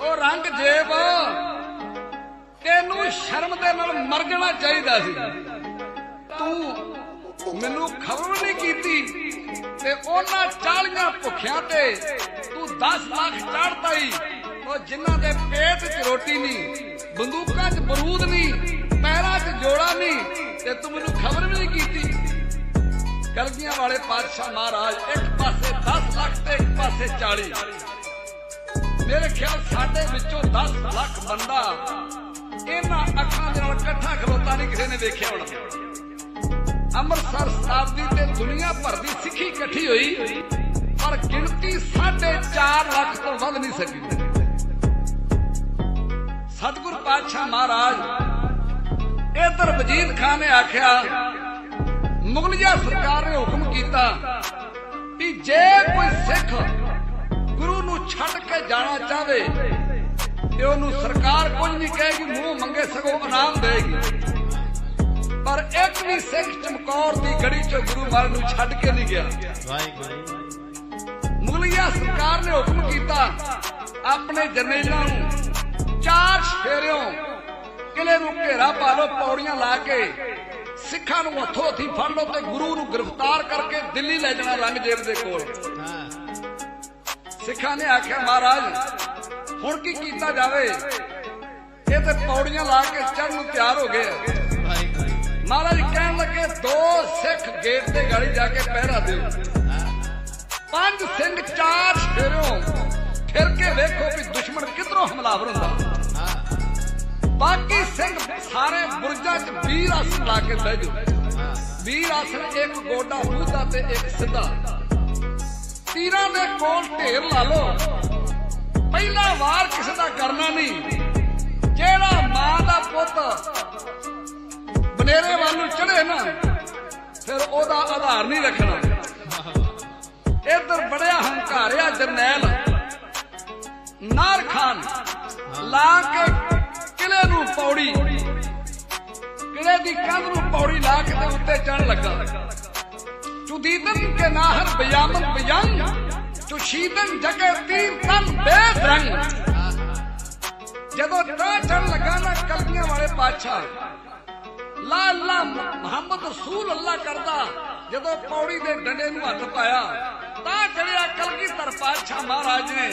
ਉਹ ਰੰਗ ਜੇਬ। ਤੈਨੂੰ ਸ਼ਰਮ ਦੇ ਨਾਲ ਮਰ ਚਾਹੀਦਾ ਸੀ। ਤੂੰ ਮੈਨੂੰ ਖਬਰ ਨਹੀਂ ਕੀਤੀ ਤੇ ਉਹਨਾਂ ਚਾਲੀਆਂ ਭੁੱਖਿਆਂ ਤੇ ਤੂੰ 10 ਲੱਖ ਚੜਦਾ ਹੀ ਉਹ ਜਿਨ੍ਹਾਂ ਦੇ ਪੇਟ 'ਚ ਰੋਟੀ ਨਹੀਂ, ਬੰਦੂਕਾਂ 'ਚ ਬਰੂਦ ਨਹੀਂ, ਪੈਰਾਂ 'ਚ ਜੋੜਾ ਨਹੀਂ ਤੇ ਤੂੰ ਮੈਨੂੰ ਖਬਰ ਵੀ ਨਹੀਂ ਕੀਤੀ। ਕਲਗੀਆਂ ਵਾਲੇ ਪਾਤਸ਼ਾਹ ਮਹਾਰਾਜ ਇੱਕ ਪਾਸੇ 10 ਲੱਖ ਤੇ ਇੱਕ ਪਾਸੇ 40 ਮੇਰੇ ਖਿਆਲ ਸਾਡੇ ਵਿੱਚੋਂ 10 ਲੱਖ ਬੰਦਾ ਇਹਨਾਂ ਅੱਖਾਂ ਦੇ ਨਾਲ ਇਕੱਠਾ ਖਲੋਤਾ ਨਹੀਂ ਕਿਸੇ ਨੇ ਵੇਖਿਆ ਹੋਣਾ। ਅੰਮ੍ਰਿਤਸਰ ਸ਼ਤਾਬਦੀ ਤੇ ਦੁਨੀਆ ਭਰ ਦੀ ਸਿੱਖੀ ਇਕੱਠੀ ਹੋਈ, ਪਰ ਗਿਣਤੀ 4.5 ਲੱਖ ਤੋਂ ਵੱਧ ਨਹੀਂ ਸਕੀ। ਸਤਿਗੁਰ ਪਾਤਸ਼ਾਹ ਮਹਾਰਾਜ, ਇਧਰ ਵਜੀਦ ਖਾਨ ਨੇ ਆਖਿਆ, ਮੁਗਲਿਆ ਸਰਕਾਰ ਨੇ ਹੁਕਮ ਕੀਤਾ ਕਿ ਜੇ ਕੋਈ ਸਿੱਖ ਛੱਡ ਕੇ ਜਾਣਾ ਚਾਹਵੇ ਤੇ ਉਹਨੂੰ ਸਰਕਾਰ ਕੁਝ ਨਹੀਂ ਕਹੇਗੀ, ਮੂੰਹ ਮੰਗੇ ਸਗੋਂ ਇਨਾਮ ਦੇਗੀ ਪਰ ਇੱਕ ਵੀ ਸਿੱਖ ਚਮਕੌਰ ਦੀ ਗੜੀ ਚੋਂ ਗੁਰੂ ਮਹਾਰਾਜ ਨੂੰ ਛੱਡ ਕੇ ਨਹੀਂ ਗਿਆ। ਮੁਗਲਿਆ ਸਰਕਾਰ ਨੇ ਹੁਕਮ ਕੀਤਾ ਆਪਣੇ ਜਰਨੈਲਾਂ ਨੂੰ ਚਾਰ ਸ਼ੇਰਿਓਂ ਕਿਲੇ ਨੂੰ ਘੇਰਾ ਪਾ ਲਓ, ਪੌੜੀਆਂ ਲਾ ਕੇ ਸਿੱਖਾਂ ਨੂੰ ਹੱਥੋਂ ਹੱਥੀ ਫੜ ਲਓ ਤੇ ਗੁਰੂ ਨੂੰ ਗ੍ਰਿਫਤਾਰ ਕਰਕੇ ਦਿੱਲੀ ਲੈ ਜਾਣਾ ਰੰਗਜੇਬ ਦੇ ਕੋਲ। ਹਾਂ ਸਿੱਖਾਂ ਨੇ ਆਖਿਆ, ਮਹਾਰਾਜ, ਹੁਣ ਕੀ ਕੀਤਾ ਜਾਵੇ? ਇਹ ਤੇ ਪੌੜੀਆਂ ਲਾ ਕੇ ਚੜ੍ਹਨ ਨੂੰ ਤਿਆਰ ਹੋ ਗਏ ਮਹਾਰਾਜ ਕਹਿਣ ਲੱਗੇ, ਦੋ ਸਿੱਖ ਗੇਟ ਤੇ ਗਾੜੀ ਜਾ ਕੇ ਪਹਿਰਾ ਦਿਓ। ਪੰਜ ਸਿੰਘ ਚਾਰ ਫੇਰੋਂ ਫਿਰ ਕੇ ਵੇਖੋ ਵੀ ਦੁਸ਼ਮਣ ਕਿਧਰੋਂ ਹਮਲਾਵਰ ਹੁੰਦਾ। ਬਾਕੀ ਸਿੰਘ ਸਾਰੇ ਬੁਰਜਾਂ 'ਚ ਵੀਰ ਆਸਣ ਲਾ ਕੇ ਬਹਿ ਜਾਓ। ਵੀਰ ਆਸਣ ਇੱਕ ਗੋਡਾ ਬੂਦਾ ਤੇ ਇੱਕ ਸਿੱਧਾ। ਤੀਰਾਂ ਦੇ ਕੋਲ ਢੇਰ ਲਾ ਲਓ। ਪਹਿਲਾ ਵਾਰ ਕਿਸੇ ਦਾ ਕਰਨਾ ਨਹੀਂ। ਜਿਹੜਾ ਮਾਂ ਦਾ ਪੁੱਤ ਬਨੇਰੇ ਵੱਲ ਨੂੰ ਚੜੇ ਨਾ, ਫਿਰ ਉਹਦਾ ਆਧਾਰ ਨਹੀਂ ਰੱਖਣਾ। ਇੱਧਰ ਬੜਿਆ ਹੰਕਾਰਿਆ ਜਰਨੈਲ ਨਾਰ ਖਾਨ ਲਾ ਕੇ ਕਿਲੇ ਨੂੰ ਪੌੜੀ, ਕਿਲੇ ਦੀ ਕੰਧ ਨੂੰ ਪੌੜੀ ਲਾ ਕੇ ਤੇ ਉੱਤੇ ਚੜਨ ਲੱਗਾ। ਚੁਦੀਦਨ ਕੇ ਨਾਹਰ ਬਿਆਮਨ ਬਿਯੰਗ ਚੁਸ਼ੀਦਨ ਜਗੇ ਤੀਰ ਤਨ ਬੇਦਰੰਗ ਜਦੋਂ ਤਾਂ ਚੜਨ ਲੱਗਾ ਨਾ ਕਲਗੀਆਂ ਵਾਲੇ ਪਾਤਸ਼ਾਹ ਲਾ ਮੁਹੰਮਦ ਰਸੂਲ ਅੱਲਾ ਕਰਦਾ, ਜਦੋਂ ਪੌੜੀ ਦੇ ਡੰਡੇ ਨੂੰ ਹੱਥ ਪਾਇਆ, ਤਾਂ ਚੜਿਆ ਕਲਗੀਧਰ ਪਾਤਸ਼ਾਹ ਮਹਾਰਾਜ ਨੇ।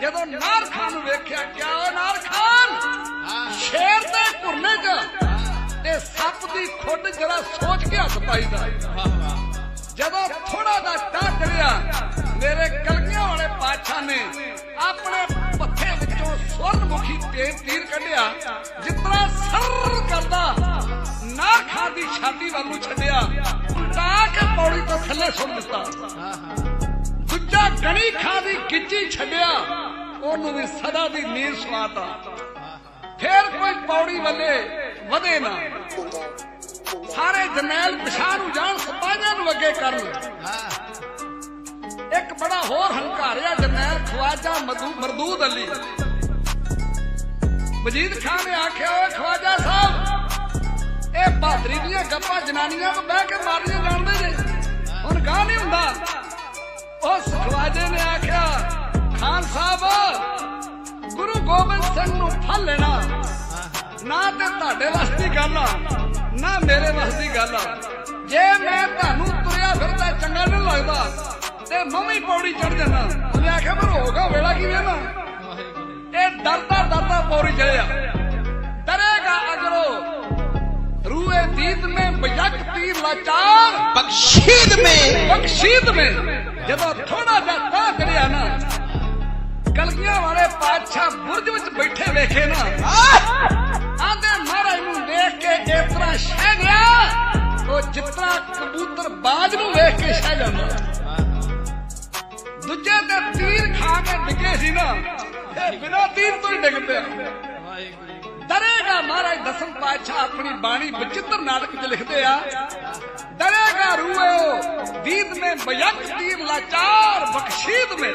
ਜਦੋਂ ਨਾਰ ਖਾਨ ਨੂੰ ਵੇਖਿਆ, ਕਿਆ ਉਹ ਨਾਰ ਖਾਨ? ਸ਼ੇਰ ਦੇ ਘੁਰਨੇ 'ਚ ਤੇ ਸੱਪ ਦੀ ਖੁੱਡ ਜਰਾ ਸੋਚ ਕੇ ਹੱਥ ਪਾਈਦਾ। ਜਦੋਂ ਥੋੜਾ ਦਾ ਟਾਹ ਚੜਿਆ, ਮੇਰੇ ਕਲਗੀਆਂ ਵਾਲੇ ਪਾਤਸ਼ਾਹ ਨੇ ਆਪਣੇ ਪੱਥੇ ਵਿੱਚੋਂ ਸਵਰਨਮੁਖੀ ਤੇਜ਼ ਤੀਰ ਕੱਢਿਆ ਜਿਤਨਾ ਸਰ ਕਰਦਾ ਨਾ ਖਾਦੀ ਛਾਤੀ ਵੱਲ ਨੂੰ ਛੱਡਿਆ ਉਲਟਾ ਕੇ ਪੌੜੀ ਤੋਂ ਥੱਲੇ ਸੁੱਟ ਦਿੱਤਾ। ਹਾਂ ਹਾਂ ਦੂਜਾ ਗਣੀ ਖਾਦੀ ਗਿੱਜੀ ਛੱਡਿਆ, ਉਹਨੂੰ ਵੀ ਸਦਾ ਦੀ ਨੀਂਦ ਸਵਾਤਾ ਫੇਰ ਕੋਈ ਪੌੜੀ ਵੱਲੇ ਵਧੇ ਨਾ। ਸਾਰੇ ਜਰਨੈਲ ਪਿਛਾਂ ਨੂੰ ਜਾਣ, ਸਿਪਾਹੀਆਂ ਨੂੰ ਅੱਗੇ ਕਰਨ। ਇੱਕ ਬੜਾ ਹੋਰ ਹੰਕਾਰਿਆ ਜਰਨੈਲ ਖਵਾਜਾ ਮਦੂ ਮਰਦੂਦ ਅਲੀ। ਵਜੀਦ ਖਾਨ ਨੇ ਆਖਿਆ, ਓਏ ਖਵਾਜਾ ਸਾਹਿਬ, ਇਹ ਬਹਾਦਰੀ ਦੀਆਂ ਗੱਪਾਂ ਜਨਾਨੀਆਂ ਤੋਂ ਬਹਿ ਕੇ ਮਾਰੀਆਂ ਜਾਣਦੇ ਜੇ ਹੁਣ ਗਾਹ ਨਹੀਂ ਹੁੰਦਾ। ਉਸ ਖਵਾਜੇ ਨੇ ਆਖਿਆ, ਖਾਨ ਸਾਹਿਬ, ਗੁਰੂ ਗੋਬਿੰਦ ਸਿੰਘ ਨੂੰ ਫਲ ਲੈਣਾ। ਨਾ ਤੇ ਤੁਹਾਡੇ ਵਾਸਤੇ ਗੱਲ ਆ ਨਾ ਮੇਰੇ ਵੱਸ ਦੀ ਗੱਲ ਆ। ਜੇ ਮੈਂ ਤੁਹਾਨੂੰ ਤੁਰਿਆ ਫਿਰਦਾ ਚੰਗਾ ਨਹੀਂ ਲੱਗਦਾ ਤੇ ਮੰਮੀ ਪੌੜੀ ਚੜ ਜਾਂਦਾ। ਉਹਨੇ ਆਖਿਆ ਪਰ ਹੋਗਾ ਵੇਲਾ ਕੀ ਵੇਲਾ? ਇਹ ਡਰਦਾ ਡਰਦਾ ਪੌੜੀ ਚੜਿਆ ਡਰੇਗਾ ਅਗਰੋ। ਰੂਏ ਦੀਦ ਮੇ ਬਜਕ ਤੀਰ ਲਾਚਾਰ। ਬਖਸ਼ੀਦ ਮੇ। ਬਖਸ਼ੀਦ ਮੇ। ਜਦੋਂ ਥੋੜਾ ਜਿਹਾ ਤਾਂ ਚੜਿਆ ਨਾ ਕਲਗੀਆਂ ਵਾਲੇ ਪਾਤਸ਼ਾਹ ਬੁਰਜ ਵਿੱਚ ਬੈਠੇ ਵੇਖੇ ਨਾ। ਨੂੰ ਦੇਖ ਕੇ ਇਸ ਤਰ੍ਹਾਂ ਸ਼ਹਿ ਗਿਆ, ਉਹ ਜਿਤਨਾ ਕਬੂਤਰ ਬਾਜ ਨੂੰ ਵੇਖ ਕੇ ਸ਼ਹਿ ਜਾਂਦਾ। ਦੂਜੇ ਤੇ ਤੀਰ ਖਾ ਕੇ ਡਿੱਗੇ ਸੀ ਨਾ ਇਹ ਬਿਨਾਂ ਤੀਰ ਤੋਂ ਹੀ ਡਿੱਗ ਪਿਆ। ਡਰੇਗਾ ਮਹਾਰਾਜ ਦਸਮ ਪਾਤਸ਼ਾਹ ਆਪਣੀ ਬਾਣੀ ਬਚਿੱਤਰ ਨਾਟਕ 'ਚ ਲਿਖਦੇ ਆ, ਡਰੇਗਾ ਰੂਏ ਦੀਦ ਮੇ ਬਯਕ ਤੀਰ ਲਾਚਾਰ ਬਖਸ਼ੀਦ ਮੇ।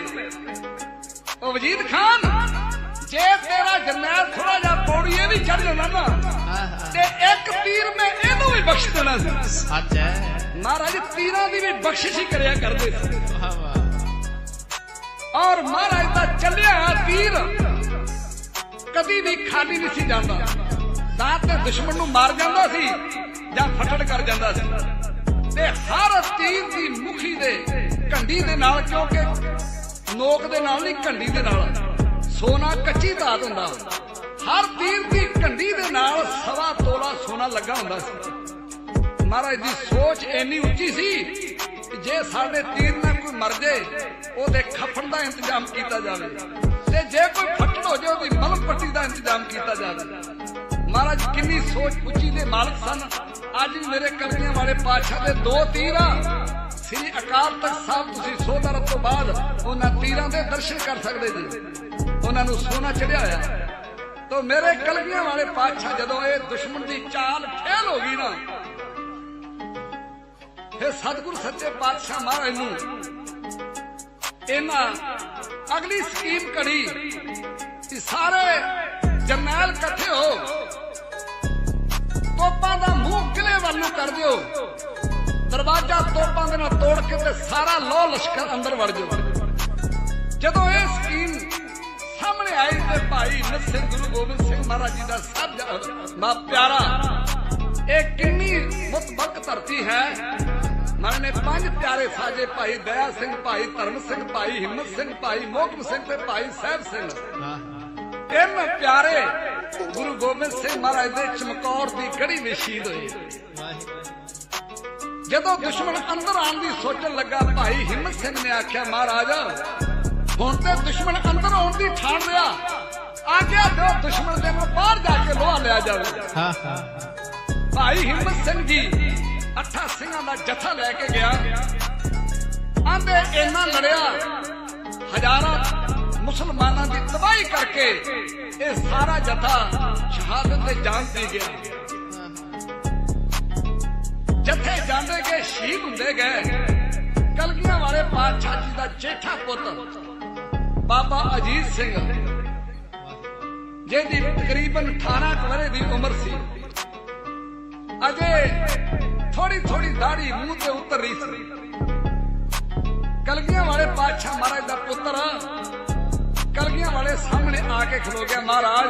ਉਹ ਵਜੀਦ ਖਾਨ ਜੇ ਤੇਰਾ ਜਰਨੈਲ ਥੋੜਾ ਜਿਹਾ ਪੌੜੀ ਇਹ ਵੀ ਚੜ ਜਾਂਦਾ ਨਾ ਤੇ ਇੱਕ ਤੀਰ ਮੈਂ ਇਹਨੂੰ ਵੀ ਬਖਸ਼ ਦੇਣਾ ਸੀ। ਸੱਚ ਹੈ। ਮਹਾਰਾਜ ਤੀਰਾਂ ਦੀ ਵੀ ਬਖਸ਼ਿਸ਼ ਹੀ ਕਰਿਆ ਕਰਦੇ ਸੀ। ਵਾਹ ਵਾਹ। ਔਰ ਮਹਾਰਾਜ ਦਾ ਚੱਲਿਆ ਤੀਰ ਕਦੀ ਵੀ ਖਾਲੀ ਨਹੀਂ ਸੀ ਜਾਂਦਾ। ਤਾਂ ਤੇ ਦੁਸ਼ਮਣ ਨੂੰ ਮਾਰ ਜਾਂਦਾ ਸੀ ਜਾਂ ਫਟੜ ਕਰ ਜਾਂਦਾ ਸੀ। ਤੇ ਹਰ ਤੀਰ ਦੀ ਮੁਖੀ ਦੇ ਕੰਢੀ ਦੇ ਨਾਲ ਕਿਉਂਕਿ ਨੋਕ ਦੇ ਨਾਲ ਨਹੀਂ ਕੰਢੀ ਦੇ ਨਾਲ। ਸੋਨਾ ਕੱਚੀ ਧਾਤ ਹੁੰਦਾ। ਹਰ ਤੀਰ ਦੀ ਕੰਢੀ ਦੇ ਨਾਲ ਸਵਾ ਤੋਲਾ ਸੋਨਾ ਲੱਗਾ ਹੁੰਦਾ ਸੀ। ਮਹਾਰਾਜ ਦੀ ਸੋਚ ਇੰਨੀ ਉੱਚੀ ਸੀ ਜੇ ਸਾਡੇ ਤੀਰ ਨਾਲ ਕੋਈ ਮਰ ਜੇ, ਉਹਦੇ ਖਫਣ ਦਾ ਇੰਤਜ਼ਾਮ ਕੀਤਾ ਜਾਵੇ। ਤੇ ਜੇ ਕੋਈ ਫੱਟੜ ਹੋ ਜਾਏ ਉਹਦੀ ਮਲਮ ਪੱਟੀ ਦਾ ਇੰਤਜ਼ਾਮ ਕੀਤਾ ਜਾਵੇ। ਮਹਾਰਾਜ, ਕਿੰਨੀ ਸੋਚ ਉੱਚੀ ਦੇ ਮਾਲਕ ਸਨ। ਅੱਜ ਵੀ ਮੇਰੇ ਕਰਨੀਆਂ ਵਾਲੇ ਪਾਤਸ਼ਾਹ ਦੇ ਦੋ ਤੀਰ ਆ। ਸ੍ਰੀ ਅਕਾਲ ਤਖਤ ਸਾਹਿਬ, ਤੁਸੀਂ ਸੋਦਰ ਤੋਂ ਬਾਅਦ ਉਹਨਾਂ ਤੀਰਾਂ ਦੇ ਦਰਸ਼ਨ ਕਰ ਸਕਦੇ ਜੀ। ਉਹਨਾਂ ਨੂੰ ਸੋਨਾ ਚੜਿਆ ਹੋਇਆ। ਤੋ ਮੇਰੇ ਕਲਗੀਆਂ ਵਾਲੇ ਪਾਤਸ਼ਾਹ ਜਦੋਂ ਇਹ ਦੁਸ਼ਮਣ ਦੀ ਚਾਲ ਫੇਲ ਹੋ ਗਈ ਨਾ, ਫਿਰ ਸਤਿਗੁਰ ਸੱਚੇ ਪਾਤਸ਼ਾਹ ਮਹਾਰਾਜ ਨੂੰ ਇਹਨਾਂ ਅਗਲੀ ਸਕੀਮ ਕੜੀ ਕਿ ਸਾਰੇ ਜਰਨੈਲ ਇਕੱਠੇ ਹੋ, ਤੋਪਾਂ ਦਾ ਮੂੰਹ ਕਿਲੇ ਵੱਲ ਨੂੰ ਕਰ ਦਿਓ। ਦਰਵਾਜ਼ਾ ਤੋਪਾਂ ਦੇ ਨਾਲ ਤੋੜ ਕੇ ਤੇ ਸਾਰਾ ਲੋਹ ਲਸ਼ਕਰ ਅੰਦਰ ਵੜ ਜਾਓ। ਜਦੋਂ ਇਹ ਸਕੀਮ ਸਾਹਮਣੇ ਆਈ ਤੇ ਭਾਈ ਨਸਿਰ ਗੁਰੂ ਗੋਬਿੰਦ ਸਿੰਘ ਮਹਾਰਾਜ ਜੀ ਦਾ ਸਭ ਮਾ ਪਿਆਰਾ, ਇਹ ਕਿੰਨੀ ਮੁਤਬਕ ਧਰਤੀ ਹੈ। ਮਨ ਨੇ ਪੰਜ ਪਿਆਰੇ ਸਾਜੇ ਭਾਈ ਦਇਆ ਸਿੰਘ, ਭਾਈ ਧਰਮ ਸਿੰਘ, ਭਾਈ ਹਿੰਮਤ ਸਿੰਘ, ਭਾਈ ਮੋਹਕਮ ਸਿੰਘ ਤੇ ਭਾਈ ਸਾਹਿਬ ਸਿੰਘ। ਤਿੰਨ ਪਿਆਰੇ ਗੁਰੂ ਗੋਬਿੰਦ ਸਿੰਘ ਮਹਾਰਾਜ ਦੇ ਚਮਕੌਰ ਦੀ ਗੜੀ ਵਿੱਚ ਸ਼ਹੀਦ ਹੋਏ। ਜਦੋਂ ਦੁਸ਼ਮਣ ਅੰਦਰ ਆਉਣ ਦੀ ਸੋਚਣ ਲੱਗਾ, ਭਾਈ ਹਿੰਮਤ ਸਿੰਘ ਨੇ ਆਖਿਆ, ਮਹਾਰਾਜ ਹੁਣ ਤੇ ਦੁਸ਼ਮਣ ਅੰਦਰ ਆਉਣ ਦੀ ਠਾਣ ਲਿਆ ਆਗਿਆ ਦਿਓ ਦੁਸ਼ਮਣ ਦੇ ਨੂੰ ਬਾਹਰ ਜਾ ਕੇ ਲੋਹਾ ਲਿਆ ਜਾਵੇ। ਹਾਂ ਹਾਂ ਭਾਈ ਹਿੰਮਤ ਸਿੰਘ ਜੀ ਅੱਠਾਂ ਸਿੰਘਾਂ ਦਾ ਜਥਾ ਲੈ ਕੇ ਗਿਆ। ਆਂਦੇ ਇੰਨਾ ਲੜਿਆ ਹਜ਼ਾਰਾਂ ਮੁਸਲਮਾਨਾਂ ਦੀ ਤਬਾਹੀ ਕਰਕੇ ਇਹ ਸਾਰਾ ਜਥਾ ਸ਼ਹਾਦਤ ਤੇ ਜਾਨ ਦੇ ਗਿਆ। ਜਥੇ ਜਾਂਦੇ ਗਏ ਸ਼ਹੀਦ ਹੁੰਦੇ ਗਏ। ਕਲਗੀਆਂ ਵਾਲੇ ਪਾਤਸ਼ਾਹ ਜੀ ਦਾ ਜੇਠਾ ਪੁੱਤ ਬਾਬਾ ਅਜੀਤ ਸਿੰਘ। ਜਿਹਦੀ ਤਕਰੀਬਨ 18 ਕੁ ਵਰੇ ਦੀ ਉਮਰ ਸੀ। ਅਜੇ ਥੋੜੀ ਥੋੜੀ ਦਾੜੀ ਮੂੰਹ ਤੇ ਉਤਰ ਰਹੀ ਸੀ। ਕਲਗੀਆਂ ਵਾਲੇ ਪਾਤਸ਼ਾਹ ਮਹਾਰਾਜ ਦਾ ਪੁੱਤਰ ਕਲਗੀਆਂ ਵਾਲੇ ਸਾਹਮਣੇ ਆ ਕੇ ਖਲੋ ਗਿਆ, ਮਹਾਰਾਜ,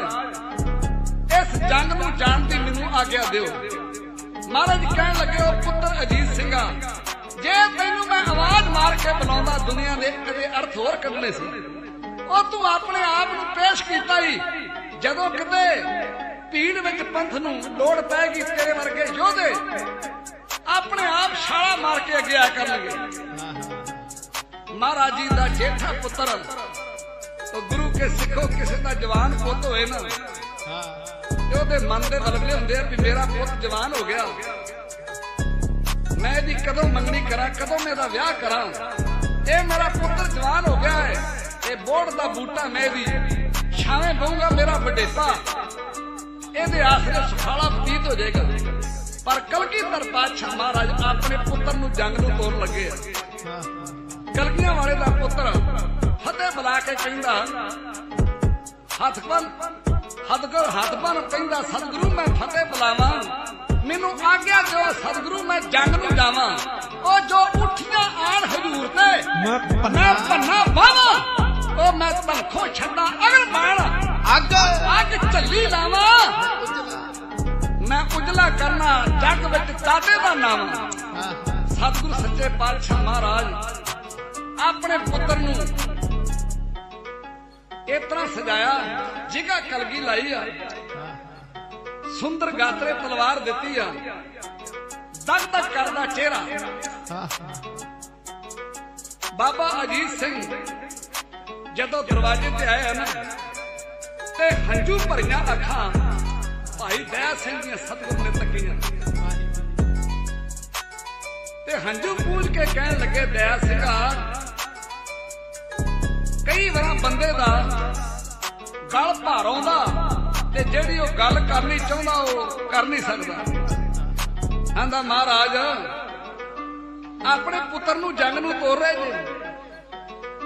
ਇਸ ਜੰਗ ਨੂੰ ਜਾਣ ਦੀ ਮੈਨੂੰ ਆਗਿਆ ਦਿਓ। ਮਹਾਰਾਜ ਕਹਿਣ ਲੱਗੇ, ਉਹ ਪੁੱਤਰ ਅਜੀਤ ਸਿੰਘਾ ਜੇ ਤੈਨੂੰ ਮੈਂ ਆਵਾਜ਼ ਮਾਰ ਕੇ ਬੁਲਾਉਂਦਾ, ਦੁਨੀਆ ਦੇ ਅਜੇ ਅਰਥ ਹੋਰ ਕੱਢਣੇ ਸੀ। ਉਹ ਤੂੰ ਆਪਣੇ ਆਪ ਨੂੰ ਪੇਸ਼ ਕੀਤਾ ਹੀ ਜਦੋਂ ਕਿਤੇ ਭੀੜ ਵਿੱਚ ਪੰਥ ਨੂੰ ਲੋੜ ਪੈਗੀ ਤੇਰੇ ਵਰਗੇ ਯੋਧੇ, ਆਪਣੇ ਆਪ ਛਾਲਾ ਮਾਰ ਕੇ ਅੱਗੇ ਆ ਕਰਨਗੇ। ਮਹਾਰਾਜ ਜੀ ਦਾ ਜੇਠਾ ਪੁੱਤਰ, ਉਹ ਗੁਰੂ ਕੇ ਸਿੱਖੋ ਕਿਸੇ ਦਾ ਜਵਾਨ ਪੁੱਤ ਹੋਏ ਨਾ। ਤੇ ਉਹਦੇ ਮਨ ਦੇ ਵਲਵਲੇ ਹੁੰਦੇ ਆ ਵੀ ਮੇਰਾ ਪੁੱਤ ਜਵਾਨ ਹੋ ਗਿਆ। ਮੈਂ ਇਹਦੀ ਕਦੋਂ ਮੰਗਣੀ ਕਰਾਂ, ਕਦੋਂ ਮੈਂ ਇਹਦਾ ਵਿਆਹ ਕਰਾਂ। ਇਹ ਮੇਰਾ ਪੁੱਤਰ ਜਵਾਨ ਹੋ ਗਿਆ ਹੈ ਇਹ ਬੋੜ ਦਾ ਬੂਟਾ ਮੈਂ ਇਹਦੀ ਛਾਵੇਂ ਬਹੂੰਗਾ ਮੇਰਾ ਵਡੇਪਾ ਇਹਦੇ ਆਸਰੇ ਸੁਖਾਲਾ ਬਤੀਤ ਹੋ ਜਾਏਗਾ। ਪਰ ਕਲਗੀਧਰ ਪਾਤਸ਼ਾਹ ਮਹਾਰਾਜ ਆਪਣੇ ਪੁੱਤਰ ਨੂੰ ਜੰਗ ਨੂੰ ਤੋਰਨ ਲੱਗੇ ਆ। ਕਲਗੀਆਂ ਵਾਲੇ ਦਾ ਪੁੱਤਰ ਫਤਿਹ ਬੁਲਾ ਕੇ ਕਹਿੰਦਾ ਹੱਥ ਬੰਨ ਹੱਥ ਕਰ ਹੱਥ ਬੰਨ ਕਹਿੰਦਾ ਸਤਿਗੁਰੂ ਮੈਂ ਫਤਿਹ ਬੁਲਾਵਾਂ। ਮੈਨੂੰ ਆਗਿਆ ਦਿਓ ਸਤਿਗੁਰੂ ਮੈਂ ਜੰਗ ਨੂੰ ਜਾਵਾਂ। ਉਹ ਜੋ ਉੱਠੀਆਂ ਆਣ ਹਜੂਰ ਤੇ ਮੈਂ ਮੈਂ ਪੰਨਾ ਬਾਵਾ ਉਹ ਮੈਂ ਪੰਖੋਂ ਛੱਡਾਂ ਅਗਲ ਬਾਣ ਅੱਗ। ਅੱਗ ਝੱਲੀ ਲਾਵਾਂ। ਮੈਂ ਉਜਲਾ ਕਰਨਾ ਜੱਗ ਵਿੱਚ ਤਾਡੇ ਦਾ ਨਾਮ। ਸਤਿਗੁਰੂ ਸੱਚੇ ਪਾਤਸ਼ਾਹ ਮਹਾਰਾਜ ਆਪਣੇ ਪੁੱਤਰ ਨੂੰ ਇਸ ਤਰ੍ਹਾਂ ਸਜਾਇਆ ਜਿਗਾ ਕਲਗੀ ਲਾਈ ਆ। ਸੁੰਦਰ ਗਾਤਰੇ ਤਲਵਾਰ ਦਿੱਤੀ ਆ। ਦਗ ਦਗ ਕਰਦਾ ਚਿਹਰਾ। ਬਾਬਾ ਅਜੀਤ ਸਿੰਘ ਜਦੋਂ ਦਰਵਾਜ਼ੇ ਤੇ ਆਇਆ ਨਾ, ਤੇ ਹੰਝੂ ਭਰੀਆਂ ਅੱਖਾਂ, ਭਾਈ ਦਇਆ ਸਿੰਘ ਦੀਆਂ ਸਤਿਗੁਰ ਨੇ ਤੱਕੀਆਂ। ਤੇ ਹੰਝੂ ਪੂਜ ਕੇ ਕਹਿਣ ਲੱਗੇ, ਦਇਆ ਸਿੰਘਾ ਕਈ ਵਾਰ ਬੰਦੇ ਦਾ ਗਲ ਭਾਰ ਆਉਂਦਾ ਤੇ ਜਿਹੜੀ ਉਹ ਗੱਲ ਕਰਨੀ ਚਾਹੁੰਦਾ, ਉਹ ਕਰ ਨਹੀਂ ਸਕਦਾ। ਆਂਦਾ, ਮਹਾਰਾਜ, ਆਪਣੇ ਪੁੱਤਰ ਨੂੰ ਜੰਗ ਨੂੰ ਤੋਰ ਰਹੇ ਜੇ।